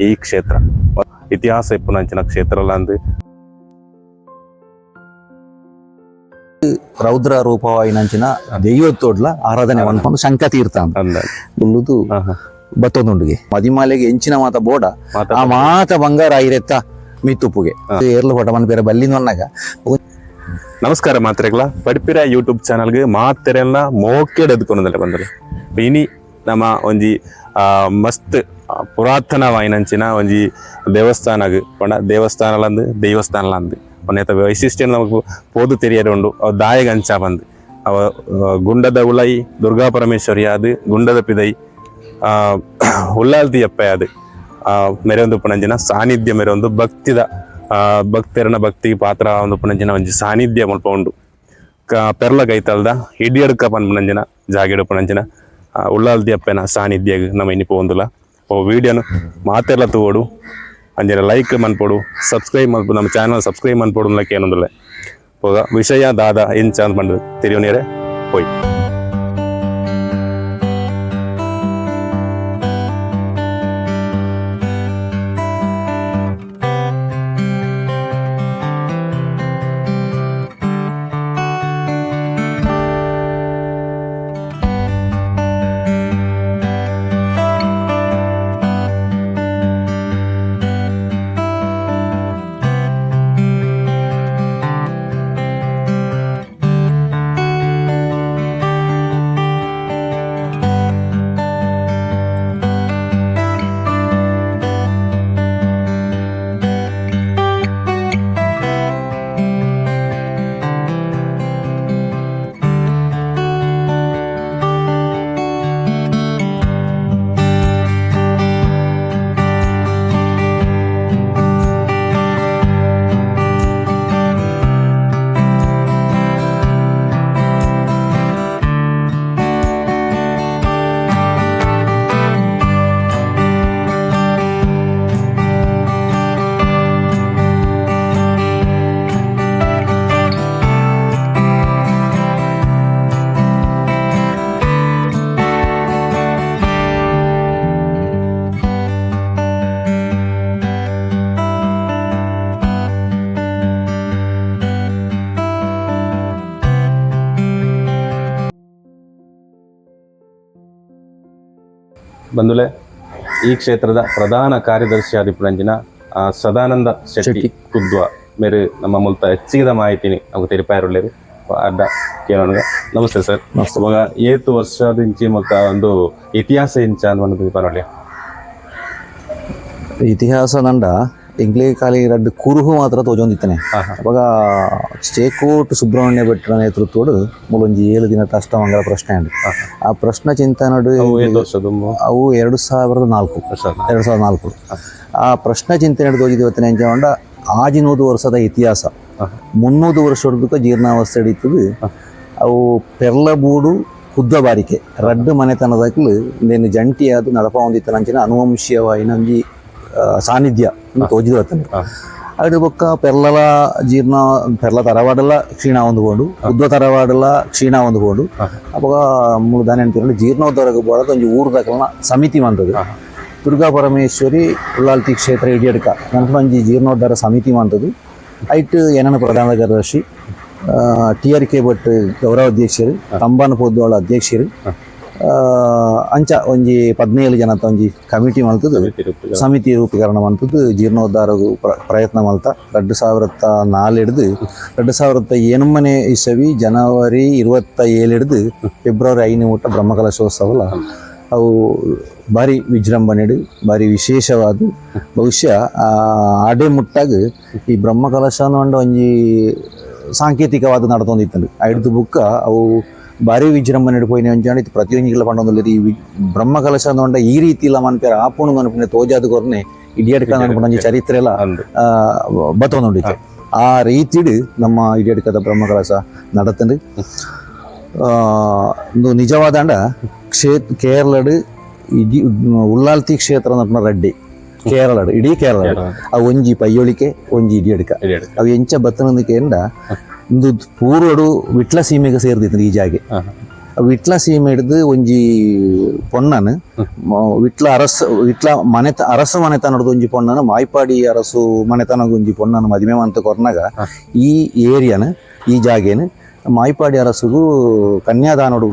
ಈ ಕ್ಷೇತ್ರ. ಇತಿಹಾಸ ಇಪ್ಪುನಂಚಿನ ಕ್ಷೇತ್ರಲಂದು ರೌದ್ರ ರೂಪವಾಯಿನಂಚಿನ ದೈವತ್ತೋಡ್ಲ ಆರಾಧನೆ ಅನ್ಕೊಂಡು ಶಂಕತೀರ್ಥ ಅಂತ. ಉಳ್ಳುದು ಬತ್ತೊಂದುಂಡಿಗೆ. ಮದಿಮಾಲೆಗೆ ಎಂಚಿನ ಮಾತ ಬೋಡ. ಆ ಮಾತ ಬಂಗಾರ ಐರೆತ್ತ ಮಿತ್ತುಪ್ಪುಗೆ. ಏರ್ಲು ಹೊಟ ಬೇರೆ ಬಲ್ಲಿನ ಅನ್ನಾಗ ನಮಸ್ಕಾರ ಮಾತ್ರೆಗಳ ಪಡಿಪಿರ ಯೂಟ್ಯೂಬ್ ಚಾನಲ್ಗೆ ಮಾತ್ರೆಲ್ಲ ಮೋಕೆ ಎದ್ಕೊಂಡಲ್ಲ ಬಂದ್ರೆ. ಇನಿ ನಮ್ಮ ಒಂಜಿ ಆ, ಮಸ್ತ್ ಪುರಾತನವಾಯಿನಂಚಿನ ಒಂಜಿ ದೇವಸ್ಥಾನಗ್ ಪಂಡ ದೇವಸ್ಥಾನಲಂದು ದೇವಸ್ಥಾನಲಂದು. ಒಂದೇತ ವೈಶಿಷ್ಟ್ಯ ನಮಗೆ ಪೋದು ತೆರಿಯರು ಉಂಡು ಅವು ದಾಯಗ ಅಂಚ ಬಂದು. ಅವ ಗುಂಡದ ಉಲೈ ದುರ್ಗಾ ಪರಮೇಶ್ವರಿ ಅದು ಗುಂಡದ ಪಿದೈ ಆ ಅಪ್ಪೆ ಅದು ಆ ಮೆರೊಂದು ಪುಣಂಜಿನ ಸಾನ್ನಿಧ್ಯ ಮೆರೊಂದು ಭಕ್ತಿದ ಭಕ್ತರನ ಭಕ್ತಿ ಪಾತ್ರ ಒಂದು ಪುಣಂಜಿನ ಒಂಜಿ ಸಾನ್ನಿಧ್ಯ ಮುಲ್ಪ ಉಂಡು. ಕ ಪೆರ್ಲ ಕೈತಲ್ದ ಹಿಡಿಯಡ್ಕ ಪನ್ಪುನಂಜಿನ ಜಾಗೆಡು ಪುಣಂಜಿನ ಆ, ಅಪ್ಪೆನ ಸಾನ್ನಿಧ್ಯ ನಮ್ಮ ಇನ್ನಿ ಪೋಂದುಲ ಓ ವಿಡಿಯೋನು ಮಾತೆಲ್ಲ ತಗೋಡು. ಅಂಜನ ಲೈಕ್ ಮನ್ಪೋಡು ಸಬ್ಸ್ಕ್ರೈಬ್ ಮನ್ಪು, ನಮ್ಮ ಚಾನಲ್ ಸಬ್ಸ್ಕ್ರೈಬ್ ಮನ್ಪೋಡು ಅನ್ನಕ್ಕೆ ಏನೊಂದಿಲ್ಲ ಹೋಗ ವಿಷಯ ದಾದ ಏನು ಚಾನ್ಸ್ ಮಾಡಿದ್ರು ತಿರುವನೇರೆ ಹೋಯ್. ಬಂದುಲೆ ಈ ಕ್ಷೇತ್ರದ ಪ್ರಧಾನ ಕಾರ್ಯದರ್ಶಿ ಆದಿಪುರಂಜಿನ ಆ, ಸದಾನಂದ ಶೆಟ್ಟಿ ಕುದ್ವ ಮೇರೆ ನಮ್ಮ ಮುಲ್ತ ಹೆಚ್ಚಿದ ಮಾಹಿತಿ ನಮಗೆ ತೆರಿಪಾಯಿರುಳ್ಳೇರು ಅಡ್ಡ ಕೇಳೋಣ ನಮಸ್ತೆ ಸರ್. ಇವಾಗ ಏತು ವರ್ಷದಿಂಚಿ ಮುಲ್ತ ಒಂದು ಇತಿಹಾಸ ಇಂಚ ಪರವಳಿ ಇತಿಹಾಸ ದಂಡ ಎಂಗ್ಲೇ ಕಾಲಿ ರಡ್ಡ್ ಕುರುಹು ಮಾತ್ರ ತೋಜೊಂದಿತ್ತನೆ. ಅವಾಗ ಚೇಕೋಟ್ ಸುಬ್ರಹ್ಮಣ್ಯ ಭಟ್ರ ನೇತೃತ್ವಡು ಮೂಲೊಂಜಿ ಏಳು ದಿನ ಅಷ್ಟಮಂಗಲ ಪ್ರಶ್ನೆ ಅಂಡ್ ಆ ಪ್ರಶ್ನೆ ಚಿಂತನಡು ಅವು ಎರಡು ಸಾವಿರದ ನಾಲ್ಕು. ಎರಡು ಸಾವಿರದ ನಾಲ್ಕು. ಆ ಪ್ರಶ್ನೆ ಚಿಂತನೆ ತೋಜಿದ ಇವತ್ತಿನ ಎಂಜಾಂಡ ಆಜಿನೂದು ವರ್ಷದ ಇತಿಹಾಸ. ಮುನ್ನೂರು ವರ್ಷದಕ್ಕ ಜೀರ್ಣಾವಸ್ಥೆ ಹಿಡಿತದೆ ಅವು ಪೆರ್ಲಬೂಡು ಕುದ್ದ ಬಾರಿಕೆ ರಡ್ಡು ಮನೆತನದಕ್ಲು నేను ಜಂಟಿಯಾದ ನಡಪ ಹೊಂದಿತ್ತನಂಚಿನ ಅನುವಂಶೀಯವಾಯಿನಂಜಿ ಆ, ಸಾನ್ನಿಧ್ಯ ತೋಜಿದ ವತ್ತನೆ ಅಡು ಬೊಕ್ಕ ಪೆರ್ಲಲ ಜೀರ್ಣ ಪೆರ್ಲ ತರವಾಡಲ ಕ್ಷೀಣ ಹೊಂದ್ಕೊಂಡು ಉದ್ದ ತರವಾಡಲ ಕ್ಷೀಣ ಹೊಂದ್ಕೊಂಡು ಅವಾಗ ಮೂರು ದಾನ ಅಂತೀರಲ್ಲಿ ಜೀರ್ಣೋದ್ಧಾರಕ್ಕೆ ಬೋಡದ ಒಂದು ಊರ್ದಕಲ್ನ ಸಮಿತಿ ಬಂದದ್ದು. ದುರ್ಗಾ ಪರಮೇಶ್ವರಿ ಉಳ್ಳಾಲ್ತಿ ಕ್ಷೇತ್ರ ಇಡಿಯಡ್ಕ ನಂತರ ಒಂಜಿ ಜೀರ್ಣೋದ್ಧಾರ ಸಮಿತಿ ಬಂದದ್ದು. ಐಟ್ ಏನನ ಪ್ರಧಾನ ಕಾರ್ಯದರ್ಶಿ ಟಿ ಆರ್ ಕೆ ಭಟ್ ಗೌರವ ಅಧ್ಯಕ್ಷರು ತಂಬಾನ ಪೊದ್ದೋಳ ಅಧ್ಯಕ್ಷರು ಅಂಚ ಒಂಜಿ ಪದ್ನೇಳು ಜನತ ಒಂಜಿ ಕಮಿಟಿ ಮಲ್ತದು. ಸಮಿತಿ ರೂಪೀಕರಣ. ಮಂತದ್ದು ಜೀರ್ಣೋದ್ಧಾರ ಪ್ರಯತ್ನ ಮಲ್ತ. ಎರಡು ಸಾವಿರದ ನಾಲ್ ಹಿಡ್ದು ಎರಡು ಸಾವಿರದ ಎನಮನೆ ಇಸವಿ ಜನವರಿ ಇರುವತ್ತ ಏಳು ಹಿಡ್ದು ಫೆಬ್ರವರಿ ಐದು ಊಟ ಬ್ರಹ್ಮಕಲಶೋತ್ಸವಲ. ಅವು ಭಾರಿ ವಿಜೃಂಭಣೆಡು ಭಾರಿ ವಿಶೇಷವಾದ. ಬಹುಶಃ ಆಡೆ ಮುಟ್ಟಾಗ ಈ ಬ್ರಹ್ಮಕಲಶ ಅನ್ನೋ ಒಂಜಿ ಸಾಂಕೇತಿಕವಾದ ನಡ್ತೊಂದಿತ್ತಂಡು. ಐಡ್ದು ಬುಕ್ಕ ಅವು ಭಾರಿ ವಿಜೃಂಭಣೆ ಪೋಯಿನ ಅಂಚಾಂಡಿ ಪ್ರತಿಯೊಂದಿಗೆಲ್ಲ ಪಂಡೊಂದುಲ್ಲ ಈ ಬ್ರಹ್ಮ ಕಲಶ ಅನ್ನೋಂಡ ಈ ರೀತಿ ಇಲ್ಲ ಮನ್ಪೇರ ಆಪುಣ್ ಅನ್ಪುಣೆ ತೋಜಾದ ಕೊರ್ನೆ ಇಡಿಯಡ್ಕ ಅನ್ಪುಣ ಚರಿತ್ರೆ ಎಲ್ಲ ಬತ್ತೊಂದುಂಡಿತ್ತು ಆ ರೀತಿಡ್ ನಮ್ಮ ಇಡಿಯಡ್ಕದ ಬ್ರಹ್ಮಕಲಶ ನಡತಂಡು ಆ, ಒಂದು ನಿಜವಾದಂಡ ಕ್ಷೇತ್ ಕೇರಳಡ್ ಇಡೀ ಉಳ್ಳಾಲ್ತಿ ಕ್ಷೇತ್ರ ನಡ್ನ ರಡ್ಡಿ. ಕೇರಳಡ್ ಇಡೀ ಕೇರಳ ಅವು ಒಂಜಿ ಪಯ್ಯೊಳಿಕೆ ಒಂಜಿ ಇಡಿಯಡ್ಕ. ಅವು ಎಂಚ ಬತ್ತನದಕ್ಕೆ ಎಂಡ ಒಂದು ಪೂರ್ವಡು ವಿಟ್ಲ ಸೀಮೆಗೆ ಸೇರ್ದಿತ್ತು ಈ ಜಾಗೆ. ವಿಟ್ಲ ಸೀಮೆ ಹಿಡಿದು ಒಂಜಿ ಪೊನ್ನನ್ ವಿಟ್ಲ ಅರಸ ವಿಟ್ಲ ಮನೆತ ಅರಸ ಮನೆತನದ ಒಂಜಿ ಪೊನ್ನನ್ ಮಾಯ್ಪಾಡಿ ಅರಸು ಮನೆತನದ ಒಂಜಿ ಪೊನ್ನನ ಮದುವೆ ಅಂತ ಕೊರ್ನಾಗ ಈ ಏರಿಯಾನ ಈ ಜಾಗೇನು ಮಾಯ್ಪಾಡಿ ಅರಸುಗೂ ಕನ್ಯಾದಾನಡು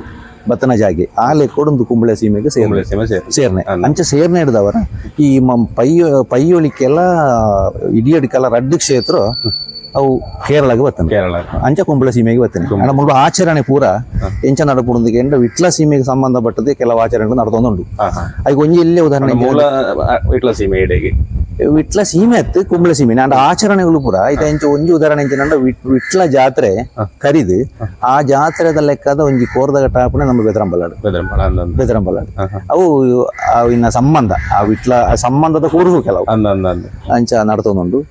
ಬತ್ತನ ಜಾಗೆ ಆ ಒಂದು ಕುಂಬಳೆ ಸೀಮೆಗೆ ಸೇರ್ನೆ. ಸೇರ್ನೆ. ಅಂಚೆ ಸೇರ್ನೆ ಹಿಡ್ದವರ ಈ ಮ- ಪೈಯೋ ಪೈಯೊಳಿಕೆಲ್ಲ ಇಡಿಯಡಿಕೆಲ್ಲ ರಡ್ಡು ಕ್ಷೇತ್ರ ಅವು ಕೇರಳಗೆ ಬರ್ತಾನೆ ಕೇರಳ. ಅಂಚ ಕುಂಬಳ ಸೀಮೆಗೆ ಬರ್ತಾನೆ ಅಣ್ಣ ಮುಲ್ಪ ಆಚರಣೆ ಪೂರ ಎಂಚ ನಡಪುಡೊಂದಿಗೆ ಎಂಡ ವಿಟ್ಲ ಸೀಮೆಗೆ ಸಂಬಂಧಪಟ್ಟದೆ ಕೆಲವು ಆಚರಣೆಗಳು ಹಾ ಅದಕ್ಕೆ ಒಂಜಿ ಇಲ್ಲೇ ಉದಾಹರಣೆ ವಿಟ್ಲ ಸೀಮೆ ಇಡೆಗೆ ವಿಟ್ಲ ಸೀಮೆ ಅತ್ತು ಕುಂಬಳ ಸೀಮೆ. ಅಂಡ ಆಚರಣೆಗಳು ಪೂರ. ಐತ ಎಂಚ ಒಂಜಿ ಉದಾಹರಣೆ ಎಂಚಿನಂಡ ವಿಟ್ಲ ಜಾತ್ರೆ ಕರಿದು ಆ ಜಾತ್ರೆದ ಲೆಕ್ಕದ ಒಂಜಿ ಕೋರ್ದಗ ಟಾಪನೆ ನಮ್ಮ ಬೆದರಂಬಲಾಡು. ಬೆದರಂಬಲಾಡು. ಅವು ಆ ಇನ್ನ ಸಂಬಂಧ ಆ ವಿಟ್ಲ ಸಂಬಂಧದ ಕೂರ್ಗು ಕೆಲವು. ಅಂದ ಅಂದ ಅಂದ ಅಂಚ ನಡ್ತೊಂದುಂಡು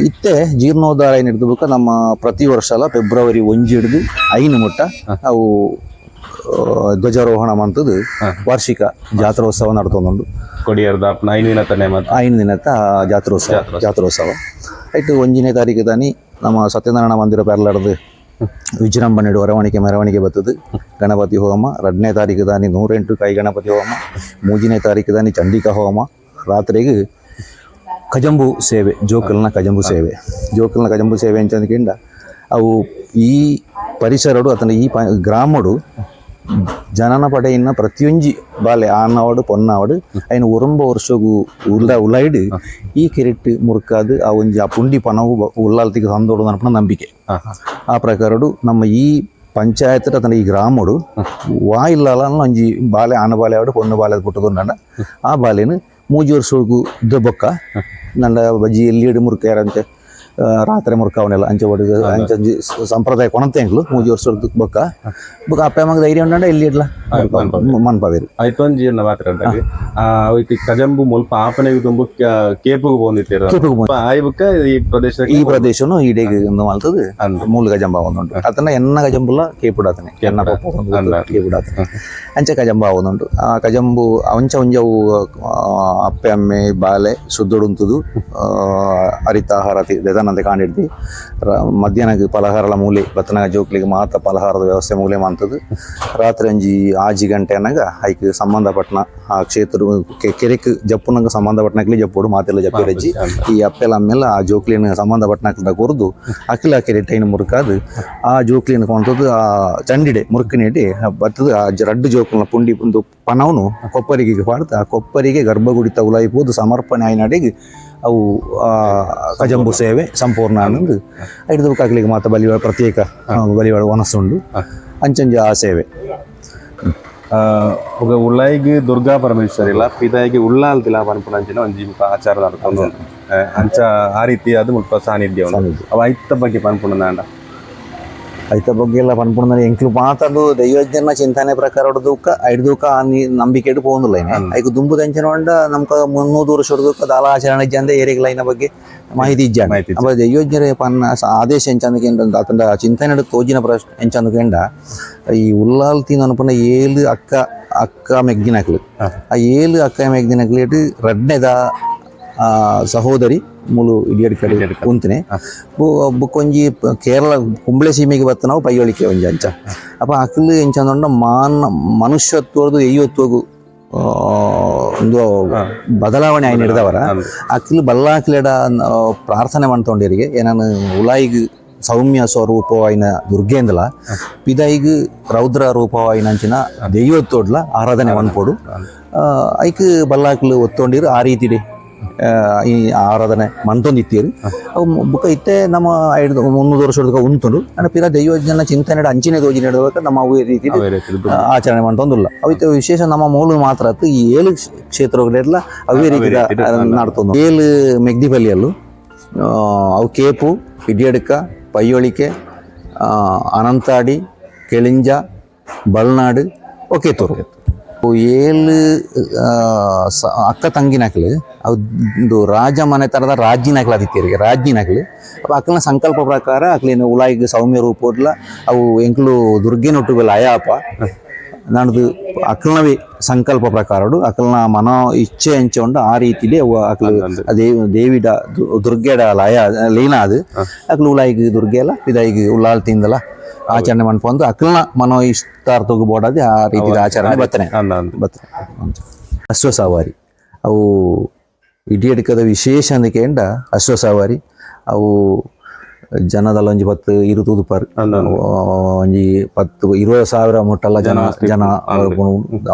ಇತ್ತೆ ಜೀರ್ಣೋದ್ಧಾರ ಏನು ಹಿಡಿದ್ಬೇಕು ನಮ್ಮ ಪ್ರತಿ ವರ್ಷ ಅಲ್ಲ ಫೆಬ್ರವರಿ ಒಂಜಿ ಹಿಡಿದು ಐನು ಮುಟ್ಟ ಅವು ಧ್ವಜಾರೋಹಣ ಮಂತದ್ದು ವಾರ್ಷಿಕ ಜಾತ್ರೋತ್ಸವ ನಡ್ತೊಂದುಂಡು ಕೊಡಿಯರ್ದ ಐನು ದಿನ ತನೆ ಐನು ಜಾತ್ರೋತ್ಸವ. ಜಾತ್ರೋತ್ಸವ. ಆಯಿತು ಒಂಜಿನೇ ತಾರೀಕು ತಾನಿ ನಮ್ಮ ಸತ್ಯನಾರಾಯಣ ಮಂದಿರ ಪೆರ್ಲಾಡ್ದು ವಿಜೃಂಭಣೆ ಹೊರವಣಿಕೆ ಮೆರವಣಿಗೆ ಬರ್ತದೆ ಗಣಪತಿ ಹೋಮ ಎರಡನೇ ತಾರೀಕು ತಾನಿ ನೂರೆಂಟು ಕೈ ಗಣಪತಿ ಹೋಮ ಮೂಜಿನೇ ತಾರೀಕು ತಾನಿ ಚಂಡಿಕಾ ಹೋಮ. ರಾತ್ರಿಗೆ ಕಜಂಬು ಸೇವೆ ಜೋಕಲ್ನ ಕಜಂಬು ಸೇವೆ. ಜೋಕಲ್ನ ಕಜಂಬು ಸೇವೆ ಅಂತಂದ್ಕಿಂತ ಅವು ಈ ಪರಿಸರಡು ಅಥವಾ ಈ ಪ ಗ್ರಾಮಡು ಜನನ ಪಡೆಯನ್ನ ಪ್ರತಿಯೊಂಜಿ ಬಾಲೆ ಆನವಾಡು ಪೊನ್ನಾವಡು ಅಯ್ನ ಉರಂಬ ವರ್ಷಗೂ ಉಲ್ಲ ಉಲೈಡ್ ಈ ಕೆರೆಟ್ ಮುರುಕಾದು ಆ ಒಂಜಿ ಆ ಪುಂಡಿ ಪನವು ಉಲ್ಲಾಲ್ತಿಗೆ ನನ್ನಪನ ನಂಬಿಕೆ. ಆ ಪ್ರಕಾರಡು ನಮ್ಮ ಈ ಪಂಚಾಯತ್ ಅತನ ಈ ಗ್ರಾಮಡು ವಾ ಇಲ್ಲ ಒಂಜಿ ಬಾಲೆ ಆನ ಬಾಲೆ ಆಡು ಪೊಣ್ಣು ಬಾಲೆ ಪುಟ್ಟದ ಆ ಬಾಲೆನು ಮೂಜಿ ವರ್ಷಗೂ ಇದ್ದ ನನ್ನ ಬಜ್ಜಿ ಎಲ್ಲಿ ಮುರುಕ ಯಾರಂತೆ? ಆ, ರಾತ್ರಿ ಮುರ್ಕ ಅಂಚೆ ಹೊಡೆದು ಅಂಚೆ ಸಂಪ್ರದಾಯ ಕೊಣತೆ ಕೊಣತೆಂಗ್ಲು ಮೂಜಿ ವರ್ಷದ ಬೊಕ್ಕ. ಬೊಕ್ಕ ಅಪ್ಪ ಅಮ್ಮಗ ಧೈರ್ಯ ಉಂಡ ಇಲ್ಲಿ ಇಡ್ಲ? ಮನ್ಪವೇರು ಆಯ್ತು ಒಂದ್ ಜೀರ್ಣ ಮಾತ್ರ ಕಜಂಬು ಮುಲ್ಪ ಆಪನೆ ತುಂಬ ಕೇಪುಗು ಬಂದಿತ್ತೀರ ಬಂದಿತ್ತು. ಆಯ್ಬುಕ್ಕ ಈ ಪ್ರದೇಶ ಈ ಪ್ರದೇಶನು ಈಡೆಗೆ ಒಂದು ಮಾಲ್ತದು ಅಂದ. ಮೂಲ ಗಜಂಬ ಒಂದುಂಟು. ಅದನ್ನ ಎನ್ನ ಗಜಂಬುಲ ಕೇಪುಡಾತನೆ ಎನ್ನ. ಕೇಪುಡಾತನೆ ಅಂಚೆ ಕಜಂಬ ಒಂದುಂಟು. ಆ ಕಜಂಬು ಅಂಚೆ ಉಂಜವು ಅಪ್ಪೆ ಅಮ್ಮೆ ಬಾಲೆ ಅರಿತಾಹಾರತಿ ಹರಿತಾಹಾರ ದೆದನಂತೆ ಕಾಣಿಡ್ತಿ ಮಧ್ಯಾಹ್ನಕ್ಕೆ ಪಲಹಾರಲ ಮೂಲೆ ಬತ್ತನಾಗ ಜೋಕ್ಲಿಗೆ ಮಾತ್ರ ಪಲಹಾರದ ವ್ಯವಸ್ಥೆ ಮೂಲೆ ಮಾಡ್ತದೆ ರಾತ್ರಿ ಅಂಜಿ ಆಜಿ ಗಂಟೆ ಅನ್ನಂಗ ಐಕ್ ಸಂಬಂಧಪಟ್ಟನ ಆ ಕ್ಷೇತ್ರ ಕೆರೆಕ್ಕೆ ಕೆರೆಕ್ ಜಪ್ಪುನಂಗ ಸಂಬಂಧಪಟ್ಟನಕ್ಲಿ ಜಪ್ಪೋಡು ಮಾತೆಲ್ಲ ಜಪ್ಪಿರಜ್ಜಿ ಈ ಅಪ್ಪೆಲ್ಲ ಅಮ್ಮೆಲ್ಲ ಆ ಜೋಕ್ಲಿನ ಸಂಬಂಧಪಟ್ಟನಕ್ಲ ಕೊರ್ದು ಅಖಿಲ ಕೆರೆ ಟೈನ್ ಮುರುಕಾದು ಆ ಜೋಕ್ಲಿನ ಕೊಂತದ್ದು ಆ ಚಂಡಿಡೆ ಮುರುಕಿನಿಡಿ ಬತ್ತದು ಆ ರಡ್ಡು ಜೋಕ್ಲನ ಪುಂಡಿ ಒಂದು ಪನವನು ಕೊಪ್ಪರಿಗೆ ಪಾಡ್ತಾ ಆ ಕೊಪ್ಪರಿಗೆ ಗರ್ಭಗುಡಿತ ಉಲಾಯಿಪೋದು ಸಮರ್ಪಣೆ ಆಯ್ನಡೆಗೆ ಅವು ಕಜಂಬು ಸೇವೆ ಸಂಪೂರ್ಣ ಅನ್ನೊಂದು ಐದು ಕಾಕ್ಲಿಗೆ ಮಾತ್ರ ಬಲಿವಾಳ ಪ್ರತ್ಯೇಕ ಬಲಿ ಬಲಿವಾಳ ಒನಸುಂಡು ಅಂಚಂಜ ಆ ಸೇವೆ. ಒಗ ಉಳ್ಳಾಯಿಗೆ ದುರ್ಗಾ ಪರಮೇಶ್ವರಿ ಇಲ್ಲ ಪಿದಾಯಿಗೆ ಉಳ್ಳಾಲ್ತಿಲ್ಲ ಪನ್ಪುನಂಚಿನ ಒಂಜಿ ಮುಖ ಆಚಾರದ ಅಂಚ ಆ ರೀತಿ ಅದು ಮುಲ್ಪ ಸಾನ್ನಿಧ್ಯ. ಅವ ಐತ ಬಗ್ಗೆ ಪನ್ಪುಣ ನಾಂಡ. ಅದಕ್ಕೆ ಬಗ್ಗೆ ಎಲ್ಲ ಪನ್ಪುಣ್ಣ ಎಂಕ್ಲು ಮಾತಾಡು ದೈವಜ್ಞನ ಚಿಂತನೆ ಪ್ರಕಾರ ಹೊಡೆದೂಕ ಐಡ್ದೂಕ ನೀ ನಂಬಿಕೆ ಇಟ್ಟು ಪೋಂದಿಲ್ಲ ಅದಕ್ಕೆ ದುಂಬು ದಂಚನೊಂಡ ನಮ್ಗೆ ಮುನ್ನೂರು ವರ್ಷ ಹೊಡೆದೂಕ ದಾಲ ಆಚರಣೆ ಜಂದ ಇನ್ನ ಬಗ್ಗೆ ಮಾಹಿತಿ ಇಜ್ಜಾನ ಅಪ್ಪ ದೈವಜ್ಞರ ಪನ್ನ ಆದೇಶ ಎಂಚಂದಕ್ಕೆ ಆತಂಡ ಚಿಂತನೆ ತೋಜಿನ ಪ್ರಶ್ನೆ ಎಂಚಂದಕೆಂಡ ಈ ಉಲ್ಲಾಲ್ತಿನ ಅನುಪನ್ನ ಏಳು ಅಕ್ಕ ಅಕ್ಕ ಮೆಗ್ಗಿನಕ್ಲು ಆ ಏಳು ಅಕ್ಕ ಮೆಗ್ಗಿನಕ್ಲಿಟ್ಟು ರಡ್ನೆದ ಸಹೋದರಿ ಮೂಲು ಇಡಿಯಡ್ ಕಡೆ ಕುಂತಿನಿ. ಬುಕ್ಕೊಂಜಿ ಕೇರಳ ಕುಂಬಳೆ ಸೀಮೆಗೆ ಬತ್ತ ನಾವು ಪೈಯೊಳಿಕೆ ಒಂಜಿ ಅಂಚ. ಅಪ್ಪ ಅಕ್ಲು ಎಂಚಂದ ಮಾನ ಮನುಷ್ಯತ್ವದು ಎಯ್ಯತ್ವಗು ಆ, ಒಂದು ಬದಲಾವಣೆ ಆಯ್ನ ಹಿಡಿದವರ ಅಕ್ಲು ಬಲ್ಲಾಕ್ಲೆಡ ಪ್ರಾರ್ಥನೆ ಮಾಡ್ತೊಂಡಿರಿಗೆ. ಏನಾನು ಉಲಾಯಿಗ್ ಸೌಮ್ಯ ಸ್ವರೂಪವಾಯಿನ ದುರ್ಗೇಂದಲ ಪಿದಾಯಿಗ್ ರೌದ್ರ ರೂಪವಾಯಿನಂಚಿನ ದೈವತ್ತೋಡ್ಲ ಆರಾಧನೆ ಮನ್ಪೋಡು ಐಕ್ ಬಲ್ಲಾಕ್ಲು ಒತ್ತೊಂಡಿರು ಆ ರೀತಿಡಿ. ಈ ಆರಾಧನೆ ಮಂತೊಂದು ಅವು ಬುಕ್ಕ ಇತ್ತೆ ನಮ್ಮ ಐದು ಮುನ್ನೂರು ವರ್ಷದ ಉಂತುಂಡು. ಅಂದ್ರೆ ಪಿರ ದೈವಜ್ಞನ ಚಿಂತನೆ ಅಂಚಿನ ದೋಜಿ ನಡೆದವಾಗ ನಮ್ಮ ಅವು ರೀತಿ ಆಚರಣೆ ಮಾಡ್ತೊಂದಿಲ್ಲ. ಅವಿತ್ತ ವಿಶೇಷ ನಮ್ಮ ಮೂಲ ಮಾತ್ರ ಈ ಏಳು ಕ್ಷೇತ್ರಗಳೆಲ್ಲ ಅವೇ ರೀತಿ ನಾಡ್ತೊಂದು ಏಳು ಮೆಗ್ದಿಪಲ್ಲಿಯಲ್ಲೂ ಆ, ಅವು ಕೇಪು ಇಡಿಯಡ್ಕ ಪೈಯೊಳಿಕೆ ಅನಂತಾಡಿ ಕೆಳಿಂಜ ಬಲ್ನಾಡು ಓಕೆ ತೋರು ಏಳು ಅಕ್ಕ ತಂಗಿನಾಕ್ಲೆ ಒಂದು ರಾಜ ಮನೆತನದ ರಾಜ್ಯನಕ್ಲು ಅಪ್ಪ ಅಕ್ಕನ ಸಂಕಲ್ಪ ಪ್ರಕಾರ ಅಕ್ಲಿನ ಉಲಾಯಿಗೆ ಸೌಮ್ಯ ರೂಪೋಡ್ಲ ಅವು ಎಂಕ್ಲು ದುರ್ಗೆನೊಟ್ಟುಗಳ ಅಯಾಪ ನನ್ನದು ಅಕಲ್ನವೇ ಸಂಕಲ್ಪ ಪ್ರಕಾರಡು ಅಕಲ್ನ ಮನೋ ಇಚ್ಛೆ ಹಂಚೊಂಡು ಆ ರೀತಿಲಿ ಅವು ಅಕಲ್ ಅಂದ್ ದೇವಿ ದೇವಿಡ ದುರ್ಗೆಡ ಲಯ ಲೀನ ಅದು. ಅಕ್ಲ ಉಲಾಯಿಗೆ ದುರ್ಗೆ ಅಲ್ಲ ಇದಾಯಿಗೆ ಉಲ್ಲಾಲ್ ತಿಂದಲ್ಲ. ಆಚರಣೆ ಮಾಡ್ಕೊಂಡು ಅಕಲ್ನ ಮನೋ ಇಷ್ಟಾರ್ಥಗೂ ಬೋಡಾದಿ ಆ ರೀತಿ ಆಚರಣೆ ಬರ್ತನೆ ಅಂದ ಅಂದ ಬರ್ತನೆ ಅಶ್ವ ಸವಾರಿ. ಅವು ಇಡೀ ಹಿಡ್ಕದ ವಿಶೇಷ ಅಂದಕ್ಕೆ ಅಶ್ವಸವಾರಿ ಅಶ್ವ ಸವಾರಿ ಅವು ಜನದಲ್ಲ ಒಂಜಿ ಪತ್ತು ಇರು ಪರ್. ಒಂಜಿ ಪತ್ತು ಇರುವ ಸಾವಿರ ಮುಟ್ಟಲ್ಲ ಜನ ಜನ.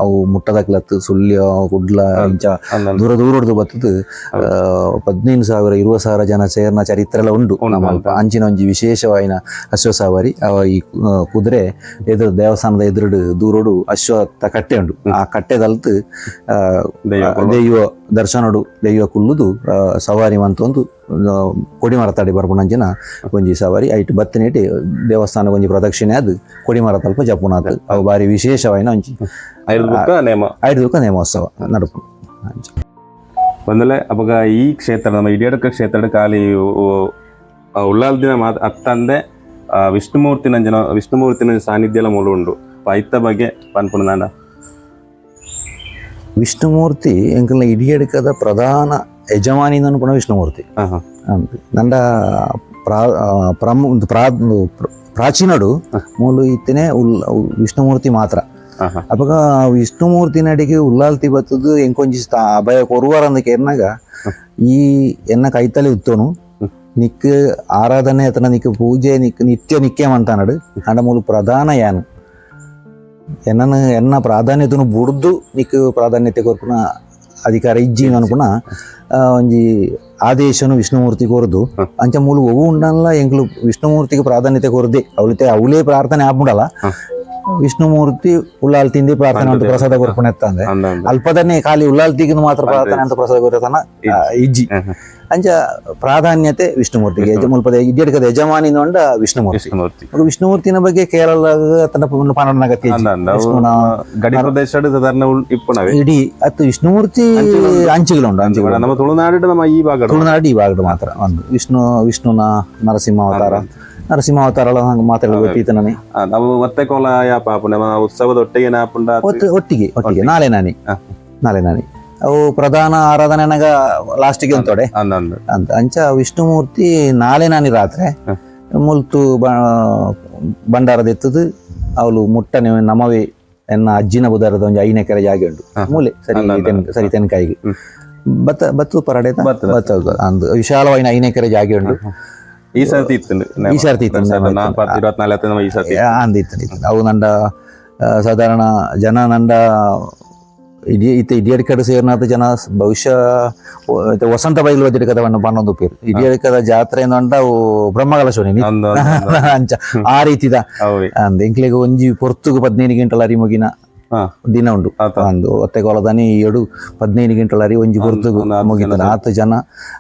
ಅವು ಮುಟ್ಟದಕ್ಲತ್ತು ಸುಳ್ಯ ಕುಡ್ಲ ಇಂಚ. ದೂರ ದೂರದ್ದು ಬತ್ತದು. ಪದ್ನೈದು ಸಾವಿರ ಇರುವ ಸಾವಿರ ಜನ ಸೇರ್ನ ಚರಿತ್ರೆ ಎಲ್ಲ ಉಂಟು ಅಂಚಿನ ಒಂಜಿ ವಿಶೇಷವಾಯಿನ ಅಶ್ವ ಸವಾರಿ ಅವ ಈ ಕುದುರೆ ಎದುರು ದೇವಸ್ಥಾನದ ಎದುರುಡು ದೂರೋಡು ಅಶ್ವ ಕಟ್ಟೆ ಉಂಟು. ಆ ಕಟ್ಟೆದಲ್ತು ದೈವ ದರ್ಶನಡು ದೈವ ಕುಲ್ಲುದು ಸವಾರಿ ಅಂತ ಆ, ಕೊಡಿಮರ ತಡಿ ಬರ್ಪುನಂಚಿನ ಒಂಜಿ ಸವಾರಿ. ಐಟ್ ಬತ್ತಿನೇಟಿ ದೇವಸ್ಥಾನ ಒಂಜಿ ಪ್ರದಕ್ಷಿಣೆ ಅದು ಕೊಡಿಮರ ತಲ್ಪ ಜಪುನಾಥ್ ಅವು ಬಾರಿ ವಿಶೇಷವಾಯಿನ ಒಂಜಿ. ಐದು ದುಃಖ ನೇಮೋತ್ಸವ ನಡುಪು. ಬಂದಲೆ ಅವಾಗ ಈ ಕ್ಷೇತ್ರ ನಮ್ಮ ಇಡಿಯಡಕ ಕ್ಷೇತ್ರದ ಖಾಲಿ ಉಳ್ಳಾಲ್ ದಿನ ಮಾತ್ ಅತ್ತಂದೆ ವಿಷ್ಣುಮೂರ್ತಿ ನಂಜನ ವಿಷ್ಣುಮೂರ್ತಿ ನಂಜ ಸಾನ್ನಿಧ್ಯ ಎಲ್ಲ ಮೂಲ ಉಂಡು ಐತ ಬಗ್ಗೆ ಪನ್ಪುಣ ನಾಡ. ವಿಷ್ಣುಮೂರ್ತಿ ಎಂಕಲ್ನ ಇಡಿಯಡಕದ ಪ್ರಧಾನ ಯಜಮಾನಿ ವಿಷ್ಣುಮೂರ್ತಿ. ಹಾ ಹಾ. ಅಂದ್ ನಂಡ ಪ್ರಾ ಪ್ರಮ್ ಒಂದು ಪ್ರಾ ಪ್ರಾಚೀನಡು ಮೂಲು ಇತ್ತನೆ ಉಲ್ ವಿಷ್ಣುಮೂರ್ತಿ ಮಾತ್ರ. ಅಪಗ ವಿಷ್ಣುಮೂರ್ತಿ ನಡಿಗೆ ಉಲ್ಲಾಲ್ತಿ ಬತ್ತದು ಎಂಕೊಂಜಿ ಅಭಯ ಕೊರುವಾರ ಅಂದ ಕೇರ್ನಾಗ ಈ ಎನ್ನ ಕೈತಲೆ ಉತ್ತೋನು ನಿಕ್ ಆರಾಧನೆ ಅಥವಾ ನಿಕ್ ಪೂಜೆ ನಿಕ್ ನಿತ್ಯ ನಿಕ್ಕೇ ಅಂತಾನಡು ಅಂಡ ಮೂಲ ಪ್ರಧಾನ ಯಾನು. ಎನ್ನನು ಎನ್ನ ಪ್ರಾಧಾನ್ಯತೆನು ಬುಡ್ದು ನಿಕ್ ಪ್ರಾಧಾನ್ಯತೆ ಕೊರ್ಪುನ ಅಧಿಕಾರ ಇಜ್ಜಿ ಅನ್ಪುನ ಆ, ಒಂಜಿ ಆದೇಶನು ವಿಷ್ಣುಮೂರ್ತಿ ಕೊರದು. ಅಂಚ ಮೂಲು ಒವು ಉಂಡಲ್ಲ ಎಂಕ್ಲು ವಿಷ್ಣುಮೂರ್ತಿಗೆ ಪ್ರಾಧಾನ್ಯತೆ ಕೊರದೆ. ಅವಳಿತೆ ಅವಳೇ ಪ್ರಾರ್ಥನೆ ಆಗ್ಬಿಡಲ್ಲ. ಹ. ವಿಷ್ಣುಮೂರ್ತಿ ಉಳ್ಳಾಲ್ ತಿಂದಿ ಪ್ರಾರ್ಥನೆ ಅಂತ ಪ್ರಸಾದ ಕೊರ್ಪುನ ಎತ್ತಂದೆ ಅಲ್ಪದನ್ನೇ ಖಾಲಿ ಉಳ್ಳಾಲ್ ತಿಗಿನ ಮಾತ್ರ ಪ್ರಾರ್ಥನೆ ಅಂತ ಪ್ರಸಾದ ಕೊರತನ ಇಜ್ಜಿ. ಅಂಚ ಪ್ರಾಧಾನ್ಯತೆ ವಿಷ್ಣುಮೂರ್ತಿಗೆ ಮುಲ್ಪದ ಇಡ್ಯಡ್ಕದ ಯಜಮಾನಿ ನೋಂಡ ವಿಷ್ಣುಮೂರ್ತಿ ವಿಷ್ಣುಮೂರ್ತಿ ವಿಷ್ಣುಮೂರ್ತಿನ ಬಗ್ಗೆ ಕೇರಳದ ತನ್ನ ವಿಷ್ಣು ವಿಷ್ಣುನ ಗಡಿ ಪ್ರದೇಶ ಇಡೀ ಅತ್ತು ವಿಷ್ಣುಮೂರ್ತಿ ಅಂಚುಗಳುಂಟು ಅಂಚುಗಳು ನಮ್ಮ ತುಳುನಾಡು ನಮ್ಮ ಈ ಭಾಗ ತುಳುನಾಡು ಈ ಭಾಗದ ಮಾತ್ರ ಒಂದು. ವಿಷ್ಣು ವಿಷ್ಣುನ ನರಸಿಂಹ ಅವತಾರ. ನರಸಿಂಹ ಹಂಗೆ ಮಾತಾಡಬೇಕು ಈತ ನನಗೆ ನಾವು ಒತ್ತೆ ಕೋಲ ಯಾಪ ಆಪುಂಡ ಉತ್ಸವದ ಒಟ್ಟಿಗೆ ನಾಪುಂಡ ಒಟ್ಟು ಒಟ್ಟಿಗೆ ಒಟ್ಟಿಗೆ. ನಾಳೆ ನಾನಿ. ನಾಳೆ ನಾನಿ. ಅವು ಪ್ರಧಾನ ಆರಾಧನೆ ಲಾಸ್ಟ್ ಲಾಸ್ಟಿಗೆ ಅಂತೋಡೆ. ಅಂತ ಅಂಚ ವಿಷ್ಣುಮೂರ್ತಿ ನಾಳೆ ನಾನಿ ರಾತ್ರಿ. ಮುಲ್ತು ಭಂಡಾರದ ಎತ್ತದು ಅವಳು ಮುಟ್ಟನೆ ನಮವೇ ಎನ್ನ ಅಜ್ಜಿನ ಬುಧಾರದ ಒಂದು ಐನೇ ಕೆರೆ ಜಾಗೆ ಉಂಟು. ಮೂಲೆ ಸರಿ ಸರಿ ತೆನ್ಕಾಯಿಗೆ. ಬತ್ತ ಬತ್ತು ಪರಡೆ ಬತ್ತ, ಬತ್ತ. ಅಂದು ವಿಶಾಲವಾದ ಐನೇ ಕೆರೆ ಜಾಗೆ ಉಂಟು. ಈ ಸರ್ತಿ ಇತ್ತು. ಈ ಸರ್ತಿ ಇತ್ತು. ಈ ಸರ್ತಿ ಅಂದಿತ್ತು ಅವು ನಂಡ ಸಾಧಾರಣ ಜನ ನಂಡ ಇಡೀ ಇತ್ತ ಇಡಿಯಡ್ಕಡ ಸೇರಿನಾದ ಜನ ಬಹುಶಃ ವಸಂತ ಬೈಲು ಒದ್ದಿಡ್ಕದವನ್ನ ಪನ್ನೊಂದು ಪೇರು ಇಡಿಯಡ್ಕದ ಜಾತ್ರೆ ಅಂದ ಅವು ಬ್ರಹ್ಮಕಲಶೋನಿ ಅಂದ ಅಂಚ. ಆ ರೀತಿದ. ಅಂದ ಎಂಕ್ಲೆಗೆ ಒಂಜಿ ಪೊರ್ತುಗು ಪದ್ನೈದು ಗಂಟಲ ಅರಿ ಮುಗಿನ ಹಾ ದಿನ ಉಂಡು. ಒಂದು ಒತ್ತೆ ಕೊಲದನಿ ಹದಿನೈದು ಪದ್ನೈದು ಗಂಟಲ ಅರಿ ಒಂಜಿ ಗುರುತು ಮುಗಿತದ. ಆತು ಜನ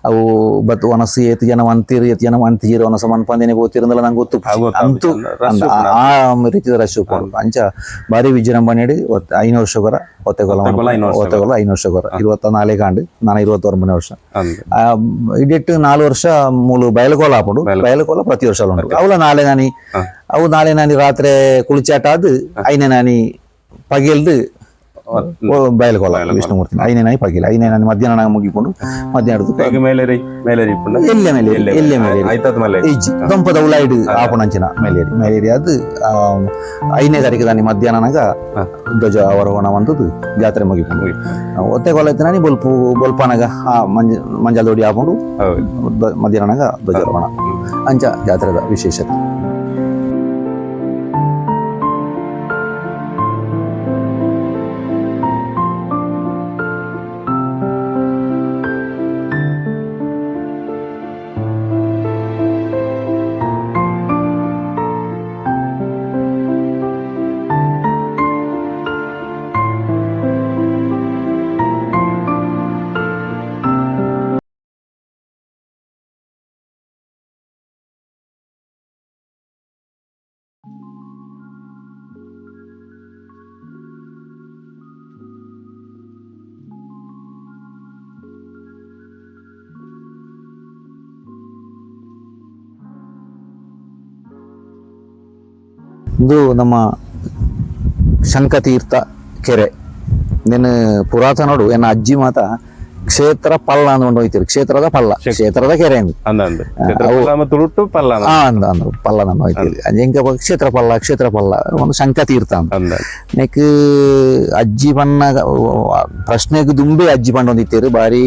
ಅವು ಬತ್ ಒನಸು ಏತು ಜನ ಅಂತೀರಿ ಏತು ಜನ ಅಂತೀರಿ ಒನಸ ಮನ್ಪಂದಿನಿ ಬೋತಿರಂದಲ್ಲ ನಂಗೆ ಗೊತ್ತು ಅಂತೂ ಆ- ರೀತಿ ರೀತಿಯ ರಶ್ ಅಂಚ ಬಾರಿ ವಿಜೃಂಭಣೆ ಐನೂರು ವರ್ಷ ಗೊರ ಒತ್ತೆಗೊಲ ಒತ್ತೆಗೊಲ ಐನೂರು ವರ್ಷ ಒತ್ತೆಗೊಲ ಐನೂರು ವರ್ಷ ಗೊರ ಇರುವತ್ತ ನಾಲೆ ಕಾಂಡು. ನಾನು ಇರುವತ್ತೊಂಬನೇ ವರ್ಷ. ಅಂದ ಆ, ಇಡಿಟ್ಟು ನಾಲ್ ವರ್ಷ ಮೂಲು ಬಯಲುಗೋಲ ಹಾಪುಂಡು ಬಯಲುಗೋಲ ಪ್ರತಿ ವರ್ಷ ಅವಳ ನಾಳೆ ನಾನಿ. ಅವು ನಾಳೆ ನಾನಿ ರಾತ್ರಿ ಕುಳಿಚಾಟ ಅದು ಐನೇ ನಾನಿ ಪಗೆಲ್ದು ಓ, ಬಯಲುಕೋಲ ವಿಷ್ಣುಮೂರ್ತಿ ಐನೇ ಪಗೆಲ್ ಪಗಿಲ. ಐನೇ ನಾನಿ ಮಧ್ಯಾಹ್ನ ನಾಗ ಮುಗಿಕೊಂಡು ಮಧ್ಯಾಹ್ನ ಮೇಲೇರಿ ಮೇಲೇರಿ ಎಲ್ಲೆ ಮೇಲೆ ಎಲ್ಲೆ ಮೇಲೆ ಆಯ್ತದ ಮೇಲೆ. ಇಜ್ಜಿ ದಂಪದ ಉಳ್ಳಾಯಿಡು ಆಪಣಂಚಿನ ಮೇಲೇರಿ ಮೇಲೇರಿ ಅದು ಐದನೇ ತಾರೀಕು ದಾನಿ ಮಧ್ಯಾಹ್ನನಾಗ. ಧ್ವಜ ಆರೋಹಣ ಬಂದದ್ದು. ಜಾತ್ರೆ ಮುಗಿಕೊಂಡು ಒತ್ತೆ ಕೊಲ ನಾನಿ ಬೊಲ್ಪು ಬೊಲ್ಪನಾಗ ಆ ಮಂಜ ಮಂಜಾಲ್ ದೊಡಿ ಹಾಕೊಂಡು ಹೌದು. ಧ್ವಜ ಮಧ್ಯಾಹ್ನನಾಗ ಧ್ವಜಾರೋಹಣ. ಅಂಚ ಜಾತ್ರೆದ ವಿಶೇಷತೆ. ಇದು ನಮ್ಮ ಶಂಕತೀರ್ಥ ಕೆರೆ. ನಿನ್ನ ಪುರಾತನೋಡು ಏನ ಅಜ್ಜಿ ಮಾತ ಕ್ಷೇತ್ರ ಪಲ್ಲ ಅಂದ್ಕೊಂಡು ಹೋಯ್ತಿರು ಕ್ಷೇತ್ರದ ಪಲ್ಲ ಕ್ಷೇತ್ರದ ಕೆರೆ ಅಂದ್ರೆ ಪಲ್ಲ ಅಂದ. ಅಂದ್ರು ಪಲ್ಲ ಹೋಯ್ತಿರು ಎಂಕ ಕ್ಷೇತ್ರ ಪಲ್ಲ ಕ್ಷೇತ್ರ ಪಲ್ಲ ಒಂದು ಶಂಕತೀರ್ಥ ಅಂತ ನೆಕ್ ಅಜ್ಜಿ ಬಣ್ಣ ಪ್ರಶ್ನೆಗೆ ದುಂಬೆ ಅಜ್ಜಿ ಬಣ್ಣ ಒಂದಿತ್ತೇರು ಬಾರಿ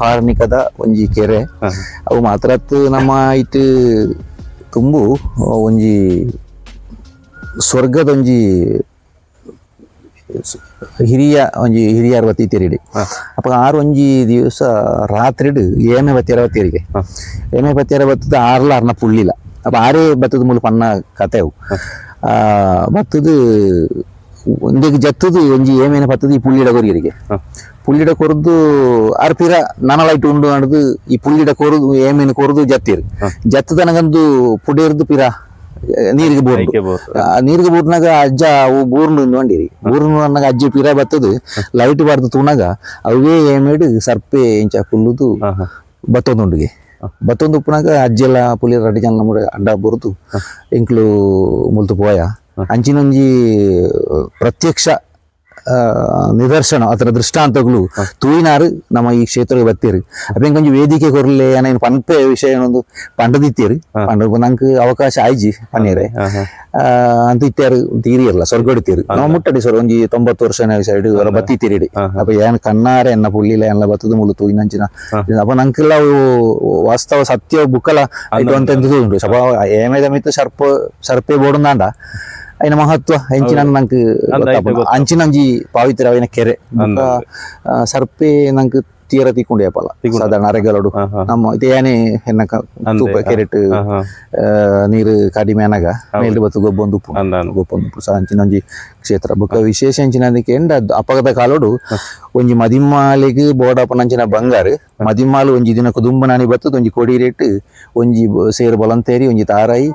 ಕಾರ್ಮಿಕದ ಒಂಜಿ ಕೆರೆ. ಅವು ಮಾತ್ರ ನಮ್ಮ ಇಟ್ಟು ತುಂಬು ಒಂಜಿ ಸ್ವರ್ಗದೊಂಜಿ ಹಿರಿಯ ಒಂಜಿ ಹಿರಿಯರ್ ತೆರಿಡಿ ಅಪ್ಪ ಆರು ಒಂಜಿ ದಿವಸ ರಾತ್ರಿಡ್ ಏಮೆ ಬತ್ತಿಯರ ಬತ್ತೀರಿಗೆ ಹ. ಏಮೆ ಬತ್ತಿಯರ ಬತ್ತದ ಆರ್ಲ ಅರ್ನ ಪುಳ್ಳಿಲ್ಲ. ಅಪ್ಪ ಆರೇ ಬತ್ತದ ಮೂಲ ಪನ್ನ ಕತೆವು. ಆ ಬತ್ತದು ಒಂದಿಗೆ ಜತ್ತದು ಒಂಜಿ ಏಮೇನ ಬತ್ತದ ಈ ಪುಳ್ಳಿಡ ಕೊರಿಯರಿಗೆ. ಪುಳ್ಳಿಡ ಕೊರದು ಅರ್ಪಿರ ನನಲೈಟ್ ಉಂಡು ನಡ್ದು ಈ ಪುಳ್ಳಿಡ ಕೊರದು ಏಮೇನು ಕೊರದು ಜತ್ತಿರು. ಜತ್ತದನಗಂದು ನನಗಂದು ಪಿರ. ನೀರಿಗೆ ಬೋರ್ ನೀರಿಗೆ ಬೋರ್ನಾಗ ಅಜ್ಜ ಅವು ಬೂರ್ನು ನೋಡಿರಿ. ಬೂರ್ನು ಅನ್ನಾಗ ಅಜ್ಜಿ ಪಿರ ಬತ್ತದು. ಲೈಟ್ ಬಾರ್ದು ತೂನಾಗ ಅವೇ ಏಮೇಡು ಸರ್ಪೆ ಇಂಚ ಕುಲ್ಲುದು ಬತ್ತೊಂದುಂಡಿಗೆ. ಬತ್ತೊಂದು ಉಪ್ಪುನಾಗ ಅಜ್ಜಿ ಎಲ್ಲ ಪುಲಿ ರಡ್ಡಿ ಜನ ನಮ್ಮ ಅಡ್ಡ ಬರುದು. ಎಂಕ್ಲು ಮುಲ್ತು ಪೋಯ. ಅಂಚಿನೊಂಜಿ ಪ್ರತ್ಯಕ್ಷ ನಿದರ್ಶನ ಅದರ ದೃಷ್ಟಾಂತಗಳು. ತೂಯಿನಾರು ನಮ್ಮ ಈ ಕ್ಷೇತ್ರಕ್ಕೆ ಬತ್ತೀರಿ ಅಪ್ಪ ಕೊಂಚ ವೇದಿಕೆ ಕೊರಲೇ ಏನೇನು ಪನ್ಪೆ ವಿಷಯ ಏನೊಂದು ಪಂಡದಿತ್ತೀರಿ. ಪಂಡ ನಂಗೆ ಅವಕಾಶ ಆಯ್ಜಿ ಪನ್ನೀರೆ ಅಂತ ಇತ್ಯಾರು ತೀರಿಯಲ್ಲ ಸ್ವರ್ಗಡಿತೀರಿ ನಾವು ಮುಟ್ಟಡಿ ಸರ್ ಒಂಜಿ ತೊಂಬತ್ತು ವರ್ಷ ಸೈಡ್ ಅವರ ಬತ್ತಿತ್ತೀರಿ ಅಪ್ಪ ಏನ್ ಕಣ್ಣಾರೆ ಎನ್ನ ಪುಳ್ಳಿಲ ಎಲ್ಲ ಬತ್ತದ ಮುಳು ತೂಯಿನಂಚಿನ. ಅಪ್ಪ ನಂಗೆಲ್ಲ ವಾಸ್ತವ ಸತ್ಯ ಬುಕ್ಕಲ ಇದು ಅಂತ ಉಂಟು. ಸಪ ಏಮೇದ ಮಿತ್ತ ಸರ್ಪ ಸರ್ಪೆ ಬೋಡುಂದಾಂಡ ಅಯ್ನ ಮಹತ್ವ ಹೆಂಚಿನ ನಂಗೆ ಅಂಚಿನಂಜಿ ಪಾವಿತ್ರವಿನ ಕೆರೆ ಸರ್ಪೆ ನಂಕ್ ತೀರ ತಿಕ್ಕೊಂಡು ಯಾಪಲ್ಲ ಸಾಧಾರಣ ಅರೆಗಲಡು. നമ്മ ಹಾ. ನಮ್ಮ ಇದು ಏನೇ ಹೆನ್ನ ತೂಪ ಕೆರೆಟ್ ನೀರು ಕಡಿಮೆ ಅನಗ ಮೇಲ್ಡು ಬತ್ತು ಗೊಬ್ಬೊಂದು ಉಪ್ಪು. ಗೊಬ್ಬೊಂದು ಉಪ್ಪು ಅಂಚಿನೊಂಜಿ ಕ್ಷೇತ್ರ. ಬೊಕ್ಕ ವಿಶೇಷ ಅಂಚಿನದಕ್ಕೆ ಎಂಡ ಅಪಗದ ಕಾಲೋಡು. ಒಂಜಿ ಮದಿಮಾಲಿಗೆ ಬೋಡಪ್ಪನಂಚಿನ ಬಂಗಾರ. ಮದಿಮಾಲು ಒಂಜಿ ದಿನ ಕುದುಂಬನಾನಿ ಬತ್ತದ ಒಂಜಿ ಕೊಡಿ ರೇಟ್ ಒಂಜಿ ಸೇರು ಬಲಂತೇರಿ ಒಂಜಿ ತಾರಾಯಿ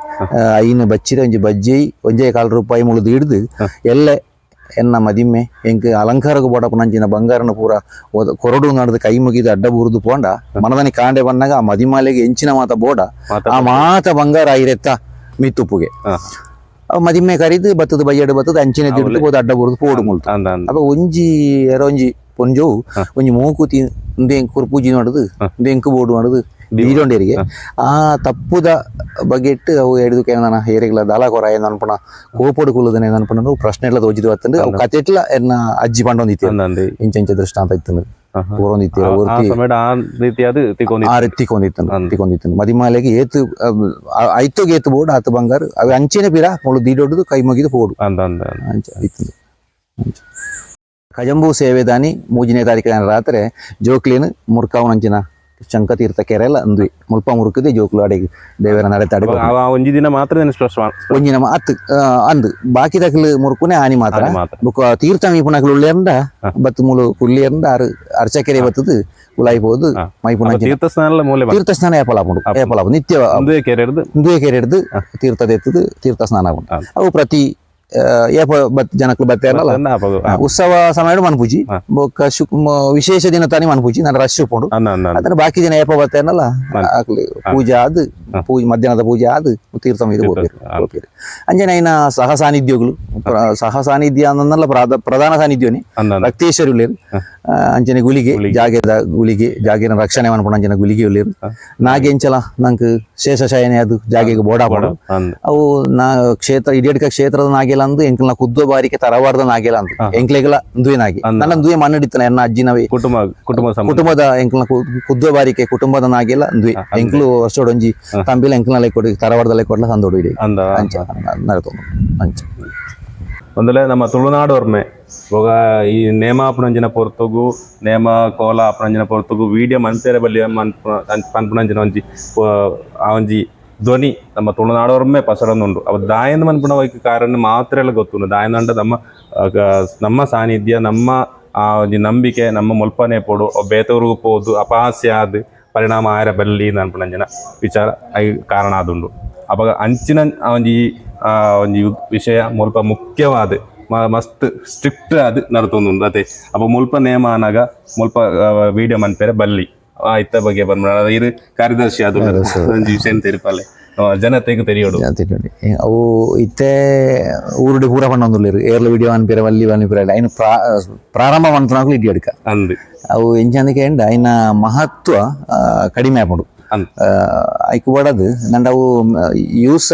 ಐನು ಐನ ಬಚ್ಚಿರ ಒಂಜಿ ಬಜ್ಜಿ ಒಂಜೇ ಕಾಲು ರೂಪಾಯಿ ಮುಳುದು ಹಿಡಿದು ಎಲ್ಲೆ ಎನ್ನ ಮದಿಮ್ಮೆ ಎಂಕ್ ಅಲಂಕಾರಕ್ಕೆ ಬೋಡಪ್ಪನಂಚಿನ ಬಂಗಾರನ ಪೂರ ಒದ- ಕೊರಡು ನಡೆದು ಕೈ ಮುಗಿದು ಅಡ್ಡ ಬುರುದು ಪೋಂಡ ಮನದನಿ ಕಾಂಡೆ ಬಂದಾಗ ಆ ಮದಿಮಾಲೆಗೆ ಎಂಚಿನ ಮಾತ ಬೋಡ ಮಾತ ಆ ಮಾತ ಬಂಗಾರ ಐರೆತ್ತ ಮಿತ್ತುಪ್ಪುಗೆ ಹಾ ಅವ್ ಮದಿಮ್ಮೆ ಕರಿದು ಬತ್ತದ ಬಯ್ಯಡು ಬತ್ತದ ಅಂಚಿನ ದಿಡ್ದು ಬೋದ ಅಡ್ಡ ಬುರುದು ಪೋಡು ಮುಳ್ತು ಅಂದ ಅಂದ ಅಪ್ಪ ಒಂಜಿ ಎರ ಒಂಜಿ ಪೊಂಜವು ಒಂಜಿ ಮೂಕುತಿ ಉಂದೆ ಎಂಕು ಪೂಜೆ ಮಾಡುದು ಉಂದೆ ಎಂಕು ಬೋಡು ಮಾಡುದು ಬೀರೊಂಡೇರಿಗೆ ಆ ತಪ್ಪುದ ಬಗೆಟ್ ಅವು ಎಡ್ದು ಕೇನ ಹೇರಿಗ್ಲ ದಾಲ ಕೊರ ಏನ್ ಅನ್ಪಣ ಕೋಪಡು ಕುಲದನ ಏನ್ ಅನ್ಪಣ ಪ್ರಶ್ನೆ ಎಲ್ಲ ತೋಜಿದು ಬತ್ತಂದು ಅವು ಕತೆಟ್ಲ ಎನ್ನ ಅಜ್ಜಿ ಪಂಡೊಂದಿತ್ತು ಅಂದ. ಅಂದೆ ಇಂಚ ಇಂಚ ದೃಷ್ಟಾಂತ ಇತ್ತು ಹಾ ಪೂರೊಂದಿತ್ತು ಆ ರೀತಿ ಅದು ತಿಕ್ಕೊಂಡಿ ಆ ರೀತಿ ಕೊಂದಿತ್ತು ತಿಕ್ಕೊಂದಿತ್ತು ಮದಿಮಾಲೆಗೆ ಏತು ಐತೋಗೆ ಏತು ಬೋರ್ಡ್ ಆತು ಬಂಗಾರ ಅವು ಅಂಚೆನೆ ಪಿರ ಮುಳು ದೀಡೊಡ್ದು ಕೈ ಮುಗಿದು ಅಂದ ಅಂಚ ಅಂಚ. ಕಜಂಬು ಸೇವೆದಾನಿ ಮೂಜನೇ ತಾರೀಕಿನ ರಾತ್ರಿ ಜೋಕ್ಲಿನ ಮುರ್ಕಾವನಂಚಿನ ಶಂಕತೀರ್ಥ ಕೆರೆಲ್ಲ ಅಂದ್ವಿ ಮುಲ್ಪ ಮುರುಕದೆ ಜೋಕ್ಲು ಅಡೆಗೆ. ದೇವರ ನಡೆತಾಡಿ ಅವ ಒಂಜಿ ದಿನ ಮಾತ್ರ ಒಂಜಿ ದಿನ ಅತ್ ಆ, ಅಂದ್. ಬಾಕಿ ತಕ್ಲು ಮುರುಕುನೆ ಆನಿ ಮಾತ್ರ. ಬೊಕ್ಕ ತೀರ್ಥ ಮೀಪುನಕ್ಲು ಉಳ್ಳೆಂದ ಬತ್ತು ಮುಲು ಕುಳ್ಳಿಯಂದ ಆರು ಅರ್ಚಕೆರೆ ಬತ್ತದು ಉಲಾಯ್ಬೋದು ಹೋದು ಮೈಪುನ ತೀರ್ಥ ಸ್ನಾನ ಮೂಲೆ ತೀರ್ಥ ಸ್ನಾನ ಏಪಲಾಪುಂಡು ಏಪಲಾಪು ನಿತ್ಯ ಒಂದು ಕೆರೆ ಹಿಡ್ದು ಹಿಂದುವೆ ಕೆರೆ ಹಿಡ್ದು ತೀರ್ಥದ ಎತ್ತದು ತೀರ್ಥ ಸ್ನಾನ ಹಾ. ಅವು ಪ್ರತಿ ಆ, ಏಪ ಬತ್ ಜನಕ್ಲು. ಆ, ಉತ್ಸವ ಸಮಯ ಮನ್ಪೂಜಿ. ಬೊಕ್ಕ ಶುಕ್ ವಿಶೇಷ ದಿನ ತಾನೇ ಮನ್ಪೂಜಿ. ನಾನು ರಶ್ ಉಪ್ಪುಂಡು ಅಂದ ಅಂದ ಅಂದ. ಅದನ್ನ ಬಾಕಿ ದಿನ ಏಪ ಬತ್ತಾರಲ್ಲ ಆಕ್ಲಿ ಪೂಜೆ ಆದ್ ಪೂಜೆ ಮಧ್ಯಾಹ್ನದ ಪೂಜೆ ಆದ್ ತೀರ್ಥ ಇದು ಹೋಗ್ಬೇಕು ಅಂಜನೆ ಐನ ಸಹ ಸಾನ್ನಿಧ್ಯಗಳು. ಸಹ ಸಾನ್ನಿಧ್ಯ ಅನ್ನಲ್ಲ ಪ್ರಧಾನ ಸಾನ್ನಿಧ್ಯವನಿ. ರಕ್ತೇಶ್ವರಿ ಉಳ್ಳೇರು ಆ, ಅಂಚನೆ ಗುಳಿಗೆ ಜಾಗೆದ ಗುಳಿಗೆ ಜಾಗಿನ ರಕ್ಷಣೆ ಮನ್ಪುಂಡು ಅಂಜನ ಗುಳಿಗೆ ಉಳ್ಳೇರು ನಾಗೆಂಚಲ ನಂಗೆ ಶೇಷಶಯನೆ ಅದು ಜಾಗೆಗೆ ಬೋಡಾಪಡು ಅವು ನಾ ಕ್ಷೇತ್ರ ಇಡಿಯಡ್ಕ ಕ್ಷೇತ್ರದ ನಾಗೆಲ್ಲ ಅಂದು ಎಂಕ್ಲ ಕುದ್ದ ಬಾರಿಕೆ ತರವಾರ್ದ ಆಗಿಲ್ಲ ಅಂದು ಎಂಕ್ಲೆಗಳ ದುವೆ ನಾಗಿ ನನ್ನ ದುವೆ ಮನ್ನಡಿತನ ಎನ್ನ ಅಜ್ಜಿನ ಕುಟುಂಬ ಕುಟುಂಬ ಕುಟುಂಬದ ಎಂಕ್ಲ ಕುದ್ದ ಬಾರಿಕೆ ಕುಟುಂಬದ ನಾಗೆಲ್ಲ ದುವೆ ಎಂಕ್ಲು ವರ್ಷೋಡೊಂಜಿ ತಂಬಿಲ ಎಂಕ್ಲ ಕೊಡಿ ತರವಾರ್ದಲ್ಲೇ ಕೊಡ್ಲ ತಂದೋಡು ಇಡಿ ಅಂದ. ಅಂಚ ಅಂಚ. ಒಂದಲೇ ನಮ್ಮ ತುಳುನಾಡು ಒರ್ಮೆ ಇವಾಗ ಈ ನೇಮ ಅಪಣಂಜಿನ ಪೊರ್ತುಗು ನೇಮ ಕೋಲ ಅಪಣಂಜಿನ ಪೊರ್ತುಗು ವಿಡಿಯೋ ಮನ್ಪೇರೆ ಬಲ್ಲಿ ಪನ್ಪುಣಂಜಿನ ಒಂಜಿ ಆ ಒಂಜಿ ಧ್ವನಿ ನಮ್ಮ ತುಳುನಾಡು ಒರ್ಮೆ ಪಸರೊಂದುಂಡು ಅವ ದಾಯಂದು ಮನ್ಪುಣ ವೈಕ್ ಕಾರಣ ಮಾತ್ರ ಎಲ್ಲ ಗೊತ್ತುಂಡು ದಾಯಂದಂಡ ನಮ್ಮ ಆ, ಗ- ನಮ್ಮ ಸಾನ್ನಿಧ್ಯ ನಮ್ಮ ಆ ಒಂಜಿ ನಂಬಿಕೆ ನಮ್ಮ ಮುಲ್ಪನೆ ಪೋಡು ಅವ್ ಬೇತವ್ರಿಗೂ ಪೋದು ಅಪಹಾಸ್ಯ ಆದ್ ಪರಿಣಾಮ ಆಯರ ಬಲ್ಲಿ ಅನ್ಪುಣಂಜಿನ ವಿಚಾರ ಐ ಕಾರಣ ಆದುಂಡು ಅವಾಗ ಅಂಚಿನ ಆ ಒಂಜಿ ಆ ಒಂಜಿ ಉದ್- ವಿಷಯ ಮುಲ್ಪ ಮುಖ್ಯವಾದ ಮ- ಮಸ್ತ್ ಸ್ಟ್ರಿಕ್ಟ್ ಅದು ನಡ್ತೊಂದುಂಡು ಅದೇ ಅಪ್ಪ ಮುಲ್ಪ ನೇಮ ಅನಾಗ ಮುಲ್ಪ ವಿಡಿಯೋ ಮನ್ಪೇರೆ ಬಲ್ಲಿ ಆ ಇತ್ತ ಬಗ್ಗೆ ಬಂದ್ಬಿಡೋಣ. ಇದು ಕಾರ್ಯದರ್ಶಿ ಅದು ವಿಷಯನ್ ತಿರುಪಲ್ಲೆ ಜನತೆಗೆ ತೆರೆಯೋಡು. ಅವು ಇತ್ತೆ ಊರುಡಿ ಪೂರ ಪಣ್ಣೊಂದುಲ್ಲ ಏರ್ಲ ವಿಡಿಯೋ ಅನ್ಪಿರ ವಲ್ಲಿ ಅನ್ಪಿರಲ್ಲ ಇನ್ನು ಪ್ರಾರಂಭ ಮಾಡ್ತಾನಾಗ್ಲೂ ಇಡಿ ಅಡ್ಕ ಅಂದ್ರಿ ಅವು ಎಂಚಂದಕ್ಕೆ ಎಂಡ ಇನ್ನ ಮಹತ್ವ ಕಡಿಮೆ ಆಗ್ಬಿಡು. ಐಕು ಬಡದು ನಂಡವು ಯೂಸ್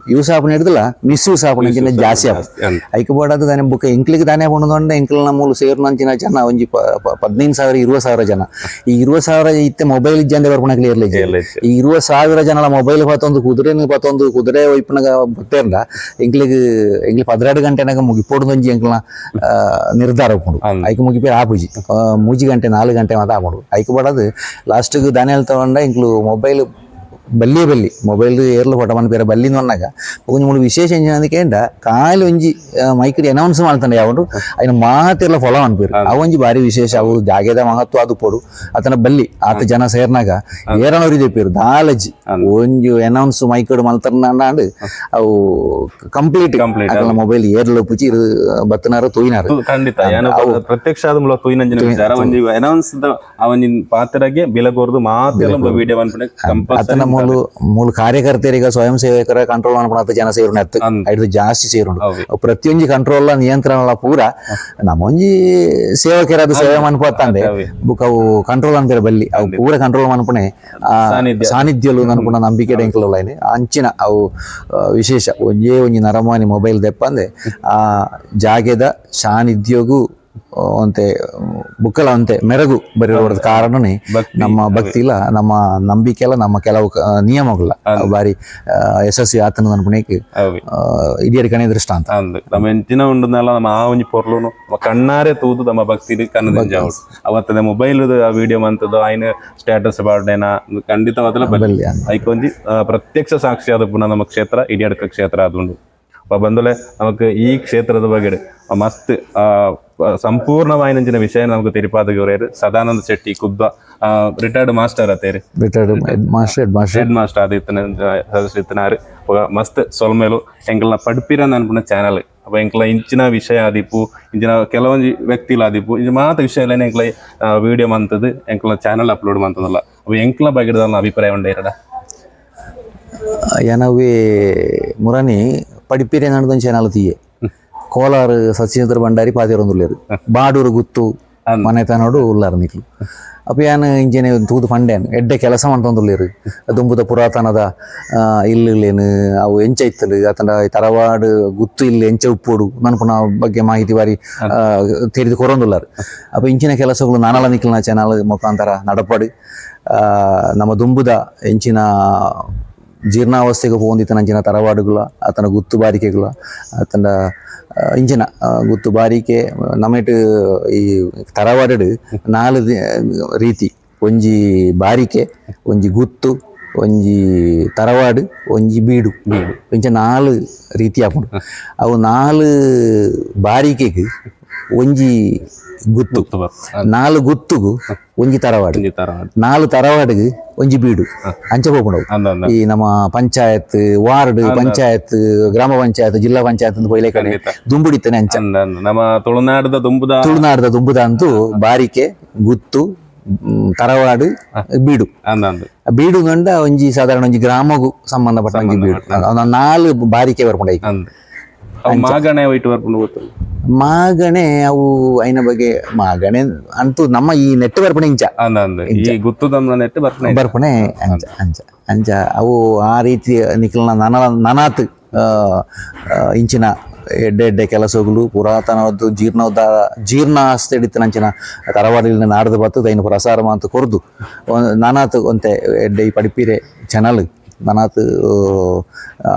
ಆಪ ಯೂಸ್ എടുത്തില്ല മിസ്യൂസ് ಮಿಸ್ ജാസ്തി ಆಪುನ ಎಂಚಿನ ಜಾಸ್ತಿ ಆಪು ಅಂದ್. ಐಕ್ ಬಡದು ದಾನೆ ಬುಕ್ ಎಂಕ್ಲಿಗೆ ದಾನೆ ಪುಣದೊಂಡ ಎಂಕ್ಲ ಮೂಲು ಸೇರ್ನ ಅಂಚಿನ ಜನ ಒಂಜಿ ಪದ್ನೈದು ಸಾವಿರ ಇರುವತ್ತು ಸಾವಿರ ಜನ ಈ ಇರುವತ್ತು ಸಾವಿರ ಇತ್ತೆ ಮೊಬೈಲ್ ಇಜ್ಜಂದೆ ಬರ್ಪುಣ ಕ್ಲಿಯರ್ಲಿ. ಈ ಇರುವತ್ತು ಸಾವಿರ ಜನಲ ಮೊಬೈಲ್ ಪತ್ತೊಂದು ಕುದುರೆನ ಪತ್ತೊಂದು ಕುದುರೆ ಒಯ್ಪನಗ ಬತ್ತೇರ್ಲ ಎಂಕ್ಲಿಗೆ ಎಂಕ್ಲಿ ಪದ್ರೆರಡು ಗಂಟೆನಾಗ ಮುಗಿಪೋಡ್ದೊಂಜಿ ಎಂಕ್ಲ ಆ, ನಿರ್ಧಾರ ಅಂದ್. ಐಕ್ ಮುಗಿಪೇರು ಆಪುಜಿ ಮೂಜಿ ಗಂಟೆ ನಾಲ್ಕು ಗಂಟೆ ಮಾತ ಐಕ್ ಬಡದು ಲಾಸ್ಟ್ಗೆ ದಾನಿಯಲ್ಲಿ ತಗೊಂಡ ಇಂಕ್ಲು ಮೊಬೈಲ್ ಬಲ್ಲಿಯೇ ಬಲ್ಲಿ. ಮೊಬೈಲ್ ಫೋಟೋ ಮನ ಬೇರೆ ಬಲ್ಲಿಂದ ಅನ್ನಾಗ. ಒಂಜಿ ಮೂರು ವಿಶೇಷ ಎಂಡ ಕಾಲು ಒಂಜಿ ಆ, ಮೈಕಡಿ ಅನೌನ್ಸ್ ಮಾಡ್ತಾನೆ ಯಾವುದು ಅಯ್ನ ಮಾತೆಲ್ಲ ಫಾಲೋ ಅನ್ಪೇರು ಅವೊಂಜಿ ಬಾರಿ ಭಾರಿ ವಿಶೇಷ ಅವು ಜಾಗೇದ ಮಹತ್ವ ಅದು ಪೋಡು ಆತನ ಬಲ್ಲಿ ಆತ ಜನ ಸೇರ್ನಾಗ. ಏರನವ್ರು ಇದೆಪ್ಪೇರು ದಾಲಜಿ. ಒಂಜಿ ಅನೌನ್ಸ್ ಮೈಕಡು ಮಲ್ತರ್ನಾಂಡು ಅವು ಕಂಪ್ಲೀಟ್ Complete. ಅಕಲ್ನ ಮೊಬೈಲ್ ಏರ್ಲು ಪುಚಿ ಬತ್ತನಾರು ತೊಯ್ನಾರು. ಖಂಡಿತ. ಪ್ರತ್ಯಕ್ಷ ಆದ ಮೂಲಕ ತುಯಿನಂಜಿನ ವಿಚಾರ ಒಂಜಿ ಅನೌನ್ಸ್ ಅವನಿನ ಪಾತ್ರಗೆ ಬಿಲಗೋರ್ದು ಮಾತೆಲ್ಲ ವಿಡಿಯೋ ಅನ್ಪಣೆ ಕಂಪಲ್ಸರಿ ಮೂಲು ಮೂಲ ಕಾರ್ಯಕರ್ತರಿಗೆ ಸ್ವಯಂ ಸೇವಕರ ಕಂಟ್ರೋಲ್ ಅನ್ಪಣ ಜನ ಅಂದ್. ಐದು ಜಾಸ್ತಿ ಹೌದು. ಪ್ರತಿಯೊಂಜಿ ಕಂಟ್ರೋಲ್ ನಿಯಂತ್ರಣ ಪೂರ ನಮ್ಮೊಂಜಿ ಸೇವಕರದು ಸೇವೆ ಮನ್ಪತ್ತಂದೆ. ಬುಕ್ ಅವು ಕಂಟ್ರೋಲ್ ಅನ್ಪೇರೆ ಬಲ್ಲಿ ಅವು ಪೂರ ಕಂಟ್ರೋಲ್ ಮನ್ಪಣೆ. ಸಾನ್ನಿಧ್ಯಲು ಅನ್ಪುಣ ನಂಬಿಕೆ ಎಂಕಲ ಅಂಚಿನ ಅವು ವಿಶೇಷ ಒಂಜೇ ಒಂಜಿ ನರಮಾನಿ ಮೊಬೈಲ್ ದೆಪ್ಪಂದೆ ಆ ಜಾಗೆದ ಸಾನ್ನಿಧ್ಯಗೂ ಒಂತೆ ಬುಕ್ಕಲ ಅಂತೆ ಮೆರಗು ಬರೆಯುವ ಕಾರಣನೇ ಭಕ್ತಿ, ನಮ್ಮ ಭಕ್ತಿಲ ನಮ್ಮ ನಂಬಿಕೆಲ ನಮ್ಮ ಕೆಲವು ನಿಯಮಗಳ ಬಾರಿ ಯಶಸ್ವಿ ಆತನ ಅನ್ಪಣೆಗೆ ಅವೆ. ಇಡಿಯಡ್ ಕಣೆ ದೃಷ್ಟಾಂತ ಅಂದ್. ನಮ್ಮ ಎಂಚಿನ ಉಂಡನೆಲ್ಲ ನಮ್ಮ ಆ ಒಂಜಿ ಪೊರ್ಲುನು ಕಣ್ಣಾರೆ ತೂದು ನಮ್ಮ ಭಕ್ತಿ. ಕನ್ನಡ ಅವತ್ತದ ಮೊಬೈಲ್ ವಿಡಿಯೋ ಮಂತದ್ದು ಆಯ್ನ ಸ್ಟೇಟಸ್ ಬಾರ್ಡೇನ ಖಂಡಿತವಾದಲ ಬಲ್ಲಿ ಅಂತ. ಐಕೊಂಜಿ ಪ್ರತ್ಯಕ್ಷ ಸಾಕ್ಷಿ ಆದ ಪುನಃ ನಮ್ಮ ಕ್ಷೇತ್ರ ಇಡಿಯಡ್ಕ ಕ್ಷೇತ್ರ ಆದುಂಡು ಅಪ್ಪ ಬಂದಲೆ ನಮಕ್ ಈ ಕ್ಷೇತ್ರದ ಬಗ್ಗೆ ಮಸ್ತ್ ಆ, നെഞ്ചിന വിഷയം ವಿಷಯ ನಮಗೆ കയറിയത് സദാനന്ദ ಸದಾನಂದ ಶೆಟ್ಟಿ ಕುದ್ದ ರಿಟೈರ್ಡ್ ಮಾಸ್ಟರ್ ಅತ್ತೇರಿ retired head master head master head master ಆದಿತ್ತನ ಸದಸ್ಯನಾರು ಮಸ್ತ್ ಸೊಲ್ಮೇಲು ಎಂಕಲ್ನ ಪಡ್ಪಿರ ಅನ್ಪುನ ಚಾನಲ್ ಅಪ್ಪ ಎಂಕಲ ಇಂಚಿನ ವಿಷಯ ಆದಿಪ್ಪು ಇಂಚಿನ ಕೆಲವೊಂದು ವ್ಯಕ್ತಿಲ ಆದಿಪ್ಪು ಇಂಚ ಮಾತ ವಿಷಯ ಎಂಕಲ ವಿಡಿಯೋ ಮಂತದ್ದು ಎಂಕಲ ಚಾನಲ್ ಅಪ್ಲೋಡ್ ಮಂತದಲ್ಲ. ಅವು ಎಂಕಲ ಬಗ್ಗೆ ಅಭಿಪ್ರಾಯ ಉಂಡೆ ಎರಡ ಏನವೇ ಮುರಾನಿ ಪಡಿಪಿರೆ ನಡೆದೊಂದು ಚಾನಲ್ ತೀಯೆ ಕೋಲಾರ ಸತ್ಯೇಂದ್ರ ಭಂಡಾರಿ ಪಾತಿರೊಂದುಲ್ಲೇರು ಬಾಡೂರು ಗುತ್ತು. ಮನೆತನೋಡು ಉಲ್ಲಾರ ನಿಕ್ಲು ಅಪ್ಪ ಯಾನು ಇಂಜನೆ ತೂದು ಪಂಡೇನು ಎಡ್ಡೆ ಕೆಲಸ ಮಾಡ್ತೊಂದುಲ್ಲೇರು ದುಂಬುದ ಪುರಾತನದ ಇಲ್ಲುಲೇನು ಅವು ಎಂಚ ಇತ್ತಲು ಆತನ ತರವಾಡು ಗುತ್ತು ಇಲ್ಲಿ ಎಂಚ ಉಪ್ಪೋಡು ನನ್ಪುನ ಬಗ್ಗೆ ಮಾಹಿತಿ ಬಾರಿ ತೆರೆದು ಕೊರೊಂದುಳ್ಳಾರು ಅಪ್ಪ ಇಂಚಿನ ಕೆಲಸಗಳು ನಾನಲ ನಿಕ್ಲಿನ ಚಾನಲ್ ಮುಖಾಂತರ ನಡಪಾಡು ಆ, ನಮ್ಮ ದುಂಬುದ ಎಂಚಿನ ಜೀರ್ಣಾವಸ್ಥೆಗೆ ಪೋಂದಿತ್ತ ನಂಚಿನ ತರವಾಡುಗಳ ಆತನ ಗುತ್ತು ಬಾರಿಕೆಗಳ ಆತನ ಇಂಜಿನ ಇಂಚಿನ ಗುತ್ತು ಬಾರಿಕೆ ನಮೇಟ್ ಈ ತರವಾಡಡು ನಾಲ್ ರೀತಿ. ಒಂಜಿ ಬಾರಿಕೆ ಒಂಜಿ ಗುತ್ತು ಒಂಜಿ ತರವಾಡು ಒಂಜಿ ಬೀಡು. ಬೀಡು. ಇಂಚ ನಾಲ್ ರೀತಿ ಆಪುಂಡು ಅವು ನಾಲ್ ಬಾರಿಕೆಗ್ ಒಂಜಿ ಗುತ್ತು. ನಾಲ್ ಗುತ್ತುಗು ಒಂಜಿ ತರವಾಡ. ನಾಲ್ ತರವಾಡಿಗೆ ಒಂಜಿ ಬೀಡು. ಅಂಚೆ ಅಂದ ಈ ನಮ್ಮ ಪಂಚಾಯತ್ ವಾರ್ಡ್ ಪಂಚಾಯತ್ ಗ್ರಾಮ ಪಂಚಾಯತ್ ಜಿಲ್ಲಾ ಪಂಚಾಯತ್ ಅಂತ ಕಡೆ. ದುಂಬುಡಿತಾನೆ ಅಂಚ. ನಮ್ಮ ತುಳುನಾಡದ ದುಂಬುದ ತುಳುನಾಡದ ದುಂಬುದ ಅಂತೂ ಬಾರಿಕೆ ಗುತ್ತು ತರವಾಡು ಬೀಡು. ಬೀಡು ಗಂಡ ಒಂಜಿ ಸಾಧಾರಣ ಒಂಜಿ ಗ್ರಾಮಗೂ ಸಂಬಂಧಪಟ್ಟ ಒಂಜಿ ಬೀಡು. ನಾಲ್ ಬಾರಿಕೆ ಬರ್ಕೊಂಡ ಮಾಗಣೆ ವೈಟ್ ಬರ್ಕೊಂಡು ಮಾಗಣೆ ಅವು ಐನ ಬಗ್ಗೆ ಮಾಗಣೆ ಅಂತೂ ನಮ್ಮ ಈ ನೆಟ್ಟು ಬರ್ಪಣೆ ಇಂಚ. ಈ ಗುತ್ತು ನೆಟ್ಟು ಬರ್ಪಣೆ ಬರ್ಪಣೆ ಅಂಚ ಅಂಚ ಅಂಚ. ಅವು ಆ ರೀತಿ ನಿಖಿಲ್ನ ನನ ನನಾತ್ ಇಂಚಿನ ಎಡ್ಡೆ ಎಡ್ಡೆ ಕೆಲಸಗಳು ಪುರಾತನವಾದ್ದು ಜೀರ್ಣೋದ್ಧಾರ ಜೀರ್ಣಾಸ್ತಿ ಹಿಡಿತನಂಚಿನ ತರವಾಡಿಲಿನ ನಾಡ್ದು ಬತ್ತು ದೈನ ಪ್ರಸಾರ ಮಾತು ಕೊರ್ದು. ನಾನಾತ್ ಒಂತೆ ಎಡ್ಡೆ ಈ ಪಡಿಪಿರೆ ಚಾನಲ್ ನಾನಾತ್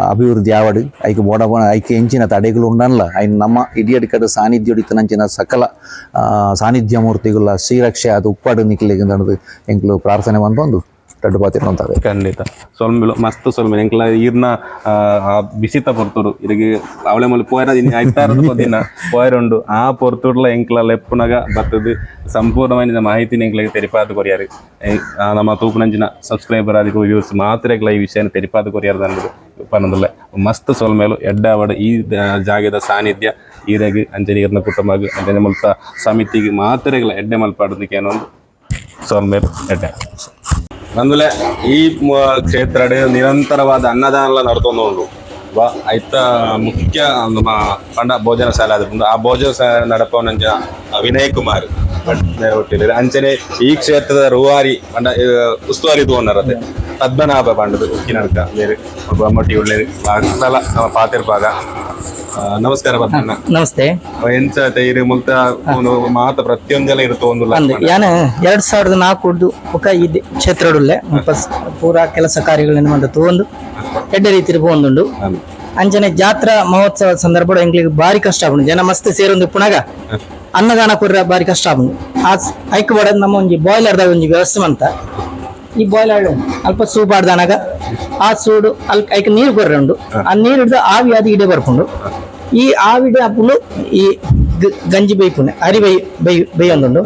ಅಭಿವೃದ್ಧಿ ಆವಡು. ಐಕ್ ಬೋಡ ಐಕ್ ಎಂಚಿನ ತಡೆಗಳು ಉಂಡಲ್ಲ ಐ ನಮ್ಮ ಇಡಿಯಡ್ ಕಡೆ ಸಾನ್ನಿಧ್ಯ ಹಿಡಿತನಂಚಿನ ಸಕಲ ಸಾನ್ನಿಧ್ಯ ಮೂರ್ತಿಗಳ ಶ್ರೀರಕ್ಷೆ ಅದು ಉಪ್ಪಾಡು ನಿಖಿಲಿಗೆ ಎಂಕ್ಲು ಪ್ರಾರ್ಥನೆ ಮಾಡ್ಬಂದು. ದೊಡ್ಡ ಪಾತಿ ಖಂಡಿತ. ಸ್ವಲ್ಪ ಮಸ್ತ್ ಸ್ವಲ್ಪ ಎಂಕ್ಲ ಈರ್ನ ಬಿಸಿತ ಪೊರ್ತುಡು ಇರಿಗೆ ಅವಳೆ ಮೇಲೆ ಪೋಯರ ಆಯ್ತಾ ಐತಾರದ ಪೋಯರ್ ಪೋಯರುಂಡು ಆ ಪೊರ್ತುಡ್ಲ ಎಂಕ್ಲ ಲೆಪ್ಪುನಗ ಬತ್ತದು ಸಂಪೂರ್ಣವಾದ ಮಾಹಿತಿ ಎಂಕ್ಲಿಗೆ ತೆರಿಪಾದ ಕೊರಿಯಾರು. ನಮ್ಮ ತೂಪುನಂಚಿನ ಸಬ್ಸ್ಕ್ರೈಬರ್ ಆದಿಗೂ ವ್ಯೂಸ್ ಮಾತ್ರ ಈ ವಿಷಯನ ತೆರಿಪಾದ ಕೊರಿಯಾರ ಅನ್ನೋದು ಪನ್ನದಲ್ಲ ಮಸ್ತ್ ಸೊಲ್ಮೇಲು ಎಡ್ಡಾವಡ ಈ ಜಾಗದ ಸಾನ್ನಿಧ್ಯ. ಈರಾಗಿ ಅಂಜನಿ ಈರ್ನ ಕುಟುಂಬ ಅಂಜನಿ ಮುಲ್ತ ಸಮಿತಿಗೆ ಮಾತ್ರ ಎಡ್ಡೆ ಮಲ್ಪಾಡೋದಕ್ಕೆ ಏನೋ ಒಂದು ಸೊಲ್ಮೇಲು ಎಡ್ಡೆ. ಬಂದ್ಮೇಲೆ ಈ ಕ್ಷೇತ್ರ ನಿರಂತರವಾದ ಅನ್ನದಾನ ಬ ಐತ ಮುಖ್ಯ ನಮ್ಮ ಪಂಡ ಭೋಜನ ಶಾಲೆ ಅದು ಆ ಭೋಜನ ಶಾಲೆ ನಡಪವನಂಜ ವಿನಯ್ ಕುಮಾರ್. ಅಂಚನೆ ಈ ಕ್ಷೇತ್ರದ ರೂವಾರಿ ಪಂಡ ಉಸ್ತುವಾರಿ ತಗೊಂಡರತ್ತೆ ಪದ್ಮನಾಭ ಪಂಡದು ಉಕ್ಕಿನಡ್ಕ ಬೇರೆ ಬೊಮ್ಮಟ್ಟಿ ಒಳ್ಳೆ ಸಲ ನಮ್ಮ ಪಾತಿರ್ಪಾಗ ನಮಸ್ಕಾರ ಪದ್ಮಣ್ಣ. ನಮಸ್ತೆ. ಎಂಚ ತೈರು ಮುಕ್ತ ಒಂದು ಮಾತ ಪ್ರತಿಯೊಂದೆಲ್ಲ ಇರುತ್ತೆ ಒಂದು ಯಾನ ಎರಡ್ ಸಾವಿರದ ನಾಲ್ಕು ಒಕ್ಕ ಈ ಕ್ಷೇತ್ರಡುಲ್ಲೆ ಪೂರಾ ಕೆಲಸ ಕಾರ್ಯಗಳನ್ನು ತಗೊಂಡು ಎಡ್ಡೆ ರೀತಿ ಬಂದುಂಡು. ಅಂಚನೆ ಜಾತ್ರಾ ಮಹೋತ್ಸವ ಸಂದರ್ಭ ಎಂಗ್ಲಿಗೆ ಬಾರಿ ಕಷ್ಟ ಆಪುಂಡು ಜನ ಮಸ್ತ್ ಸೇರೊಂದು ಪುನಗ ಅನ್ನದಾನ ಕೊರ ಬಾರಿ ಕಷ್ಟ ಆಪುಂಡು ಆ ಐಕ್ ಬಡದ್ ನಮ್ಮ ಒಂಜಿ ಬಾಯ್ಲರ್ದಾಗ ಒಂಜಿ ವ್ಯವಸ್ಥೆ ಅಂತ ಈ ಬಾಯ್ಲರ್ ಅಲ್ಪ ಸೂಪ್ ಆಡ್ದಾನಾಗ ಆ ಸೂಡು ಅಲ್ ಐಕ್ ನೀರು ಕೊರ್ರೆ ಉಂಡು. ಆ ನೀರು ಹಿಡ್ದು ಆವಿ ಅದು ಇಡೇ ಬರ್ಕೊಂಡು ಈ ಆವಿಡೆ ಅಪ್ಪುಲು ಈ ಗಂಜಿ ಬೈಪುನೆ ಅರಿ ಬೈ ಬೈ ಬೇಯೊಂದುಂಡು.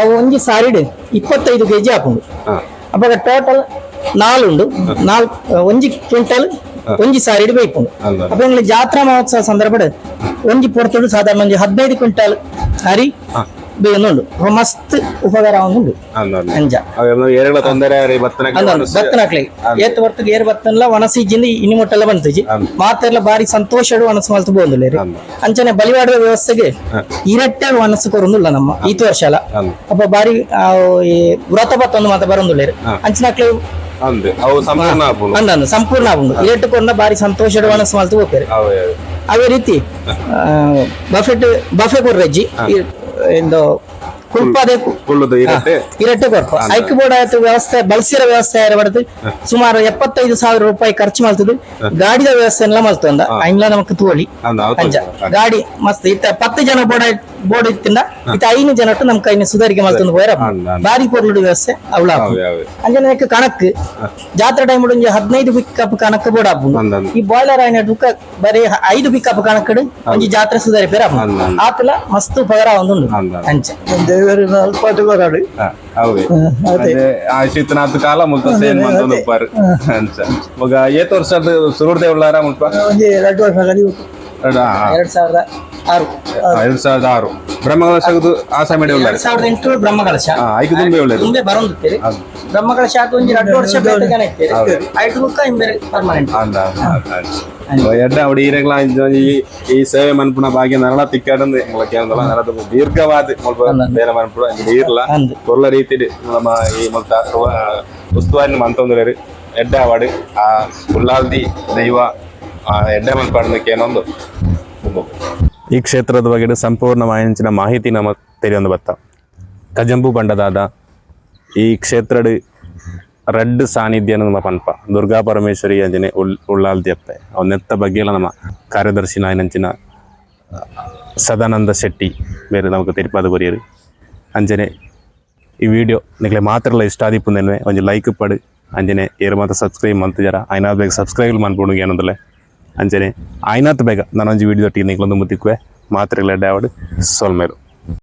ಅವು ಒಂಜಿ ಸಾರಿಡ್ ಇಪ್ಪತ್ತೈದು ಕೆಜಿ ಹಾಕೊಂಡು ಅವಾಗ ಟೋಟಲ್ ನಾಲುಂಡು ನಾಲ್ಕು ಒಂಜಿ ಕ್ವಿಂಟಲ್ ಒಂಜಿ ಸಾರಿಡ್ ಇಡಬೇಕು. ಅಪ್ಪ ಜಾತ್ರಾ ಮಹೋತ್ಸವ ಸಂದರ್ಭಡ್ ಒಂಜಿ ಪೊರ್ತುಡು ಸಾಧಾರಣ ಒಂಜಿ ಹದಿನೈದು ಕ್ವಿಂಟಲ್ ಹರಿ ಅವ ಮಸ್ತ್ ಉಪಕಾರ ಆವೊಂದುಂಡು ಅಂಜ. ತೊಂದರೆ ಬತ್ತನಕ್ಲಿ ಏತ್ ಬರ್ತಗೆ ಏರ್ ಬತ್ತನ್ಲ ವನಸಿಜಿಂದ ಇನ್ನು ಮೊಟ್ಟೆಲ್ಲ ಬಂತಜಿ ಮಾತೆಲ್ಲ ಬಾರಿ ಸಂತೋಷಡು ವನಸು ಮಲ್ತು ಬೋಂದುಲ್ಲೇರಿ ಅಂಚನೆ ಬಲಿವಾಡುವ ವ್ಯವಸ್ಥೆಗೆ ಇರಟ್ಟೆ ವನಸ್ಸು ಕೊರೊಂದುಲ್ಲ ನಮ್ಮ ಈತ ವರ್ಷ ಅಲ್ಲ. ಅಪ್ಪ ಬಾರಿ ವ್ರತ ಬತ್ತೊಂದು ಮಾತ ಬರೊಂದುಲ್ಲೇರಿ ಅಂಚನಕ್ಲಿ ಅವು ಸಂಪೂರ್ಣ ಆಪುಂಡು. ಅಂದಂದು ಸಂಪೂರ್ಣ ಆಗುಂಡು ಇರಟ್ಟು ಬಾರಿ ಸಂತೋಷಡ್ ಮನಸ್ಸು ಮಲ್ತು ಹೋಗ್ತಾರೆ. ಅವೇ ಅದೇ ರೀತಿ ಬಫೆಟ್ ಬಫೆ ಕೊರ್ರಜ್ಜಿ ಇಂದು ಕುಲ್ಪದೆ ಕುಳ್ಳುದು ಇರತ್ತೆ ಇರಟ್ಟೆ ಕೊರ್ಪ ಐಕ್ ಬೋರ್ಡ್ ಆಯ್ತು ವ್ಯವಸ್ಥೆ ಬಳಸಿರೋ ವ್ಯವಸ್ಥೆ ಬಡದು ಸುಮಾರು ಎಪ್ಪತ್ತೈದು ಸಾವಿರ ರೂಪಾಯಿ ಖರ್ಚು ಮಾಡ್ತದೆ ಗಾಡಿದ ವ್ಯವಸ್ಥೆ ಎಲ್ಲ ಮಲ್ತಂದ ಐನ್ಲ ನಮಕ್ ತೋಳಿ ಅಂಜ ಗಾಡಿ ಮಸ್ತ್ ಇತ್ತ ಪತ್ತು ಜನ ಬೋರ್ಡ್ ಬೋರ್ಡ್ ಇತ್ತಿಂದ ಇತ್ತ ಐನು ಜನಟ್ಟು ನಮ್ ಕೈನ ಸುಧಾರಿಕೆ ಮಲ್ತಂದು ಹೋಯ್ರ. ಬಾರಿ ಪೊರ್ಲುಡು ವ್ಯವಸ್ಥೆ ಅವಳ ಅವೇ ಅವೇ ಅಂಜನಕ್ಕೆ ಕಣಕ್ ಜಾತ್ರೆ ಟೈಮ್ ಒಂಜಿ ಹದಿನೈದು ಪಿಕಪ್ ಕಣಕ್ ಬೋರ್ಡ್ ಆಪು. ಈ ಬಾಯ್ಲರ್ ಆಯ್ನ ಡುಕ್ಕ ಬರೀ ಐದು ಪಿಕಪ್ ಕಣಕ್ ಒಂಜಿ ಜಾತ್ರೆ ಸುಧಾರಿ ಪೇರ. ಆತಲ ಮಸ್ತ್ ಪಗರ ಒಂದು. ಅಂಚೆ. ದೇವರಿನ ಅಲ್ಪಾಟ ಬರಾಡು ಹ, ಅವೇ ಅದೇ. ಆ ಶೀತನಾಥ ಕಾಲ ಮುಲ್ಪ ಸೇನ್ ಮಂತೊಂದು ಉಪ್ಪಾರು. ಅಂಚ. ಮಗ ಏತ್ ವರ್ಷದ ಮುಲ್ಪ ಒಂಜಿ ಎರಡು ವರ್ಷ ಕಡಿ ಎರಡ- ಆ, ಎರಡ್ ಸಾವಿರದ ಆರು ಎರಡ್ ಸಾವಿರದ ಆರು ಬ್ರಹ್ಮಕಲಶಗದು ಆಸಾಮಿಡೆ ಉಳ್ಳಾರ ಎರಡ್ ಸಾವಿರದ ಎಂಟು ಬ್ರಹ್ಮಕಲಶ ಹಾ ಐದು ತುಂಬೆ ಉಳ್ಳಾರು ಮುಂದೆ ಬರೋಂದುತ್ತೇರಿ ಬ್ರಹ್ಮಕಲಶ ಆತ ಒಂಜಿ ಎರಡು ವರ್ಷ ಬೇರೆ ಜನ ಇತ್ತೇರಿ ಐದು ಬುಕ್ಕ ಇಂಬೆರೆ ಪರ್ಮನೆಂಟ್ ಅಂದ ಎಡ್ಡ ಅವಡಿ ಈರೆಗ್ಲ ಈ ಈ ಸೇವೆ ಮನ್ಪುನ ಭಾಗ್ಯ ನರಳ ತಿಕ್ಕಾಡಂದು ಎಂಗ್ಲ ಕೇಂದ್ರ ನರದ ದೀರ್ಘವಾದ ಮುಲ್ಪ ಬೇರೆ ಮನ್ಪುನ ಇರ್ಲ ಅಂದ್ ಕೊರ್ಲ ರೀತಿ ನಮ್ಮ ಈ ಮೊತ್ತ ಉಸ್ತುವಾರಿ ಮಂತೊಂದುಲೇರು ಎಡ್ಡ ಅವಾರ್ಡ್ ಆ ಉಲ್ಲಾಲ್ದಿ ದೈವ ಆ ಎಡ್ಡ ಮಲ್ಪಾಡಕ್ಕೆ ಏನೊಂದು ಈ ಕ್ಷೇತ್ರದ ಬಗ್ಗೆ ಸಂಪೂರ್ಣ ಮಾಹಿಂಚಿನ ಮಾಹಿತಿ ತೆರೆಯೊಂದು ಬತ್ತ ಕಜಂಬು ಬಂಡದಾದ ಈ ಕ್ಷೇತ್ರಡ್ ರೆಡ್ ಸಾನ್ನಿಧ್ಯ ನಮ್ಮ ಪನ್ಪ. ದುರ್ಗಾ ಪರಮೇಶ್ವರಿ ಅಂಜನೆ ಉಲ್ ಉಳ್ಳಾಲ್ದಿ ಅಪ್ಪೆ ಅವನ್ನೆತ್ತ ಬಗ್ಗೆ ನಮ್ಮ ಕಾರ್ಯದರ್ಶಿ ಸದಾನಂದ ಶೆಟ್ಟಿ ಬೇರೆ ನಮಗೆ ತಿರುಪಾದ ಕೊರಿಯರು ಅಂಜನೆ, ಈ ವಿಡಿಯೋ ನಿಗಲೆ ಮಾತ್ರ ಇಷ್ಟ ಆದಿಪ್ಪುಂದೆನ್ವೆ ಒಂಜಿ ಲೈಕ್ ಪಡು. ಅಂಜನೆ, ಏರು ಮಾತ್ರ ಸಬ್ಸ್ಕ್ರೈಬ್ ಮಂತ್ ಜರ. ಐನಾದ್ ಬೇಗ ಸಬ್ಸ್ಕ್ರೈಬ್ ಮನ್ಪುಂಡು ಏನಂದಲೆ ಅಂಜನೆ. ಐನಾತ್ ಬೇಗ. ನಾನೊಂಜಿ ವಿಡಿಯೋ ಟಿ ನಿಗ್ಲೊಂದು ಮುತ್ತಿಕ್ವೆ ಮಾತ್ರೆಗಳ ಡ್ಯಾವಡ್ ಸೋಲ್ಮೇರು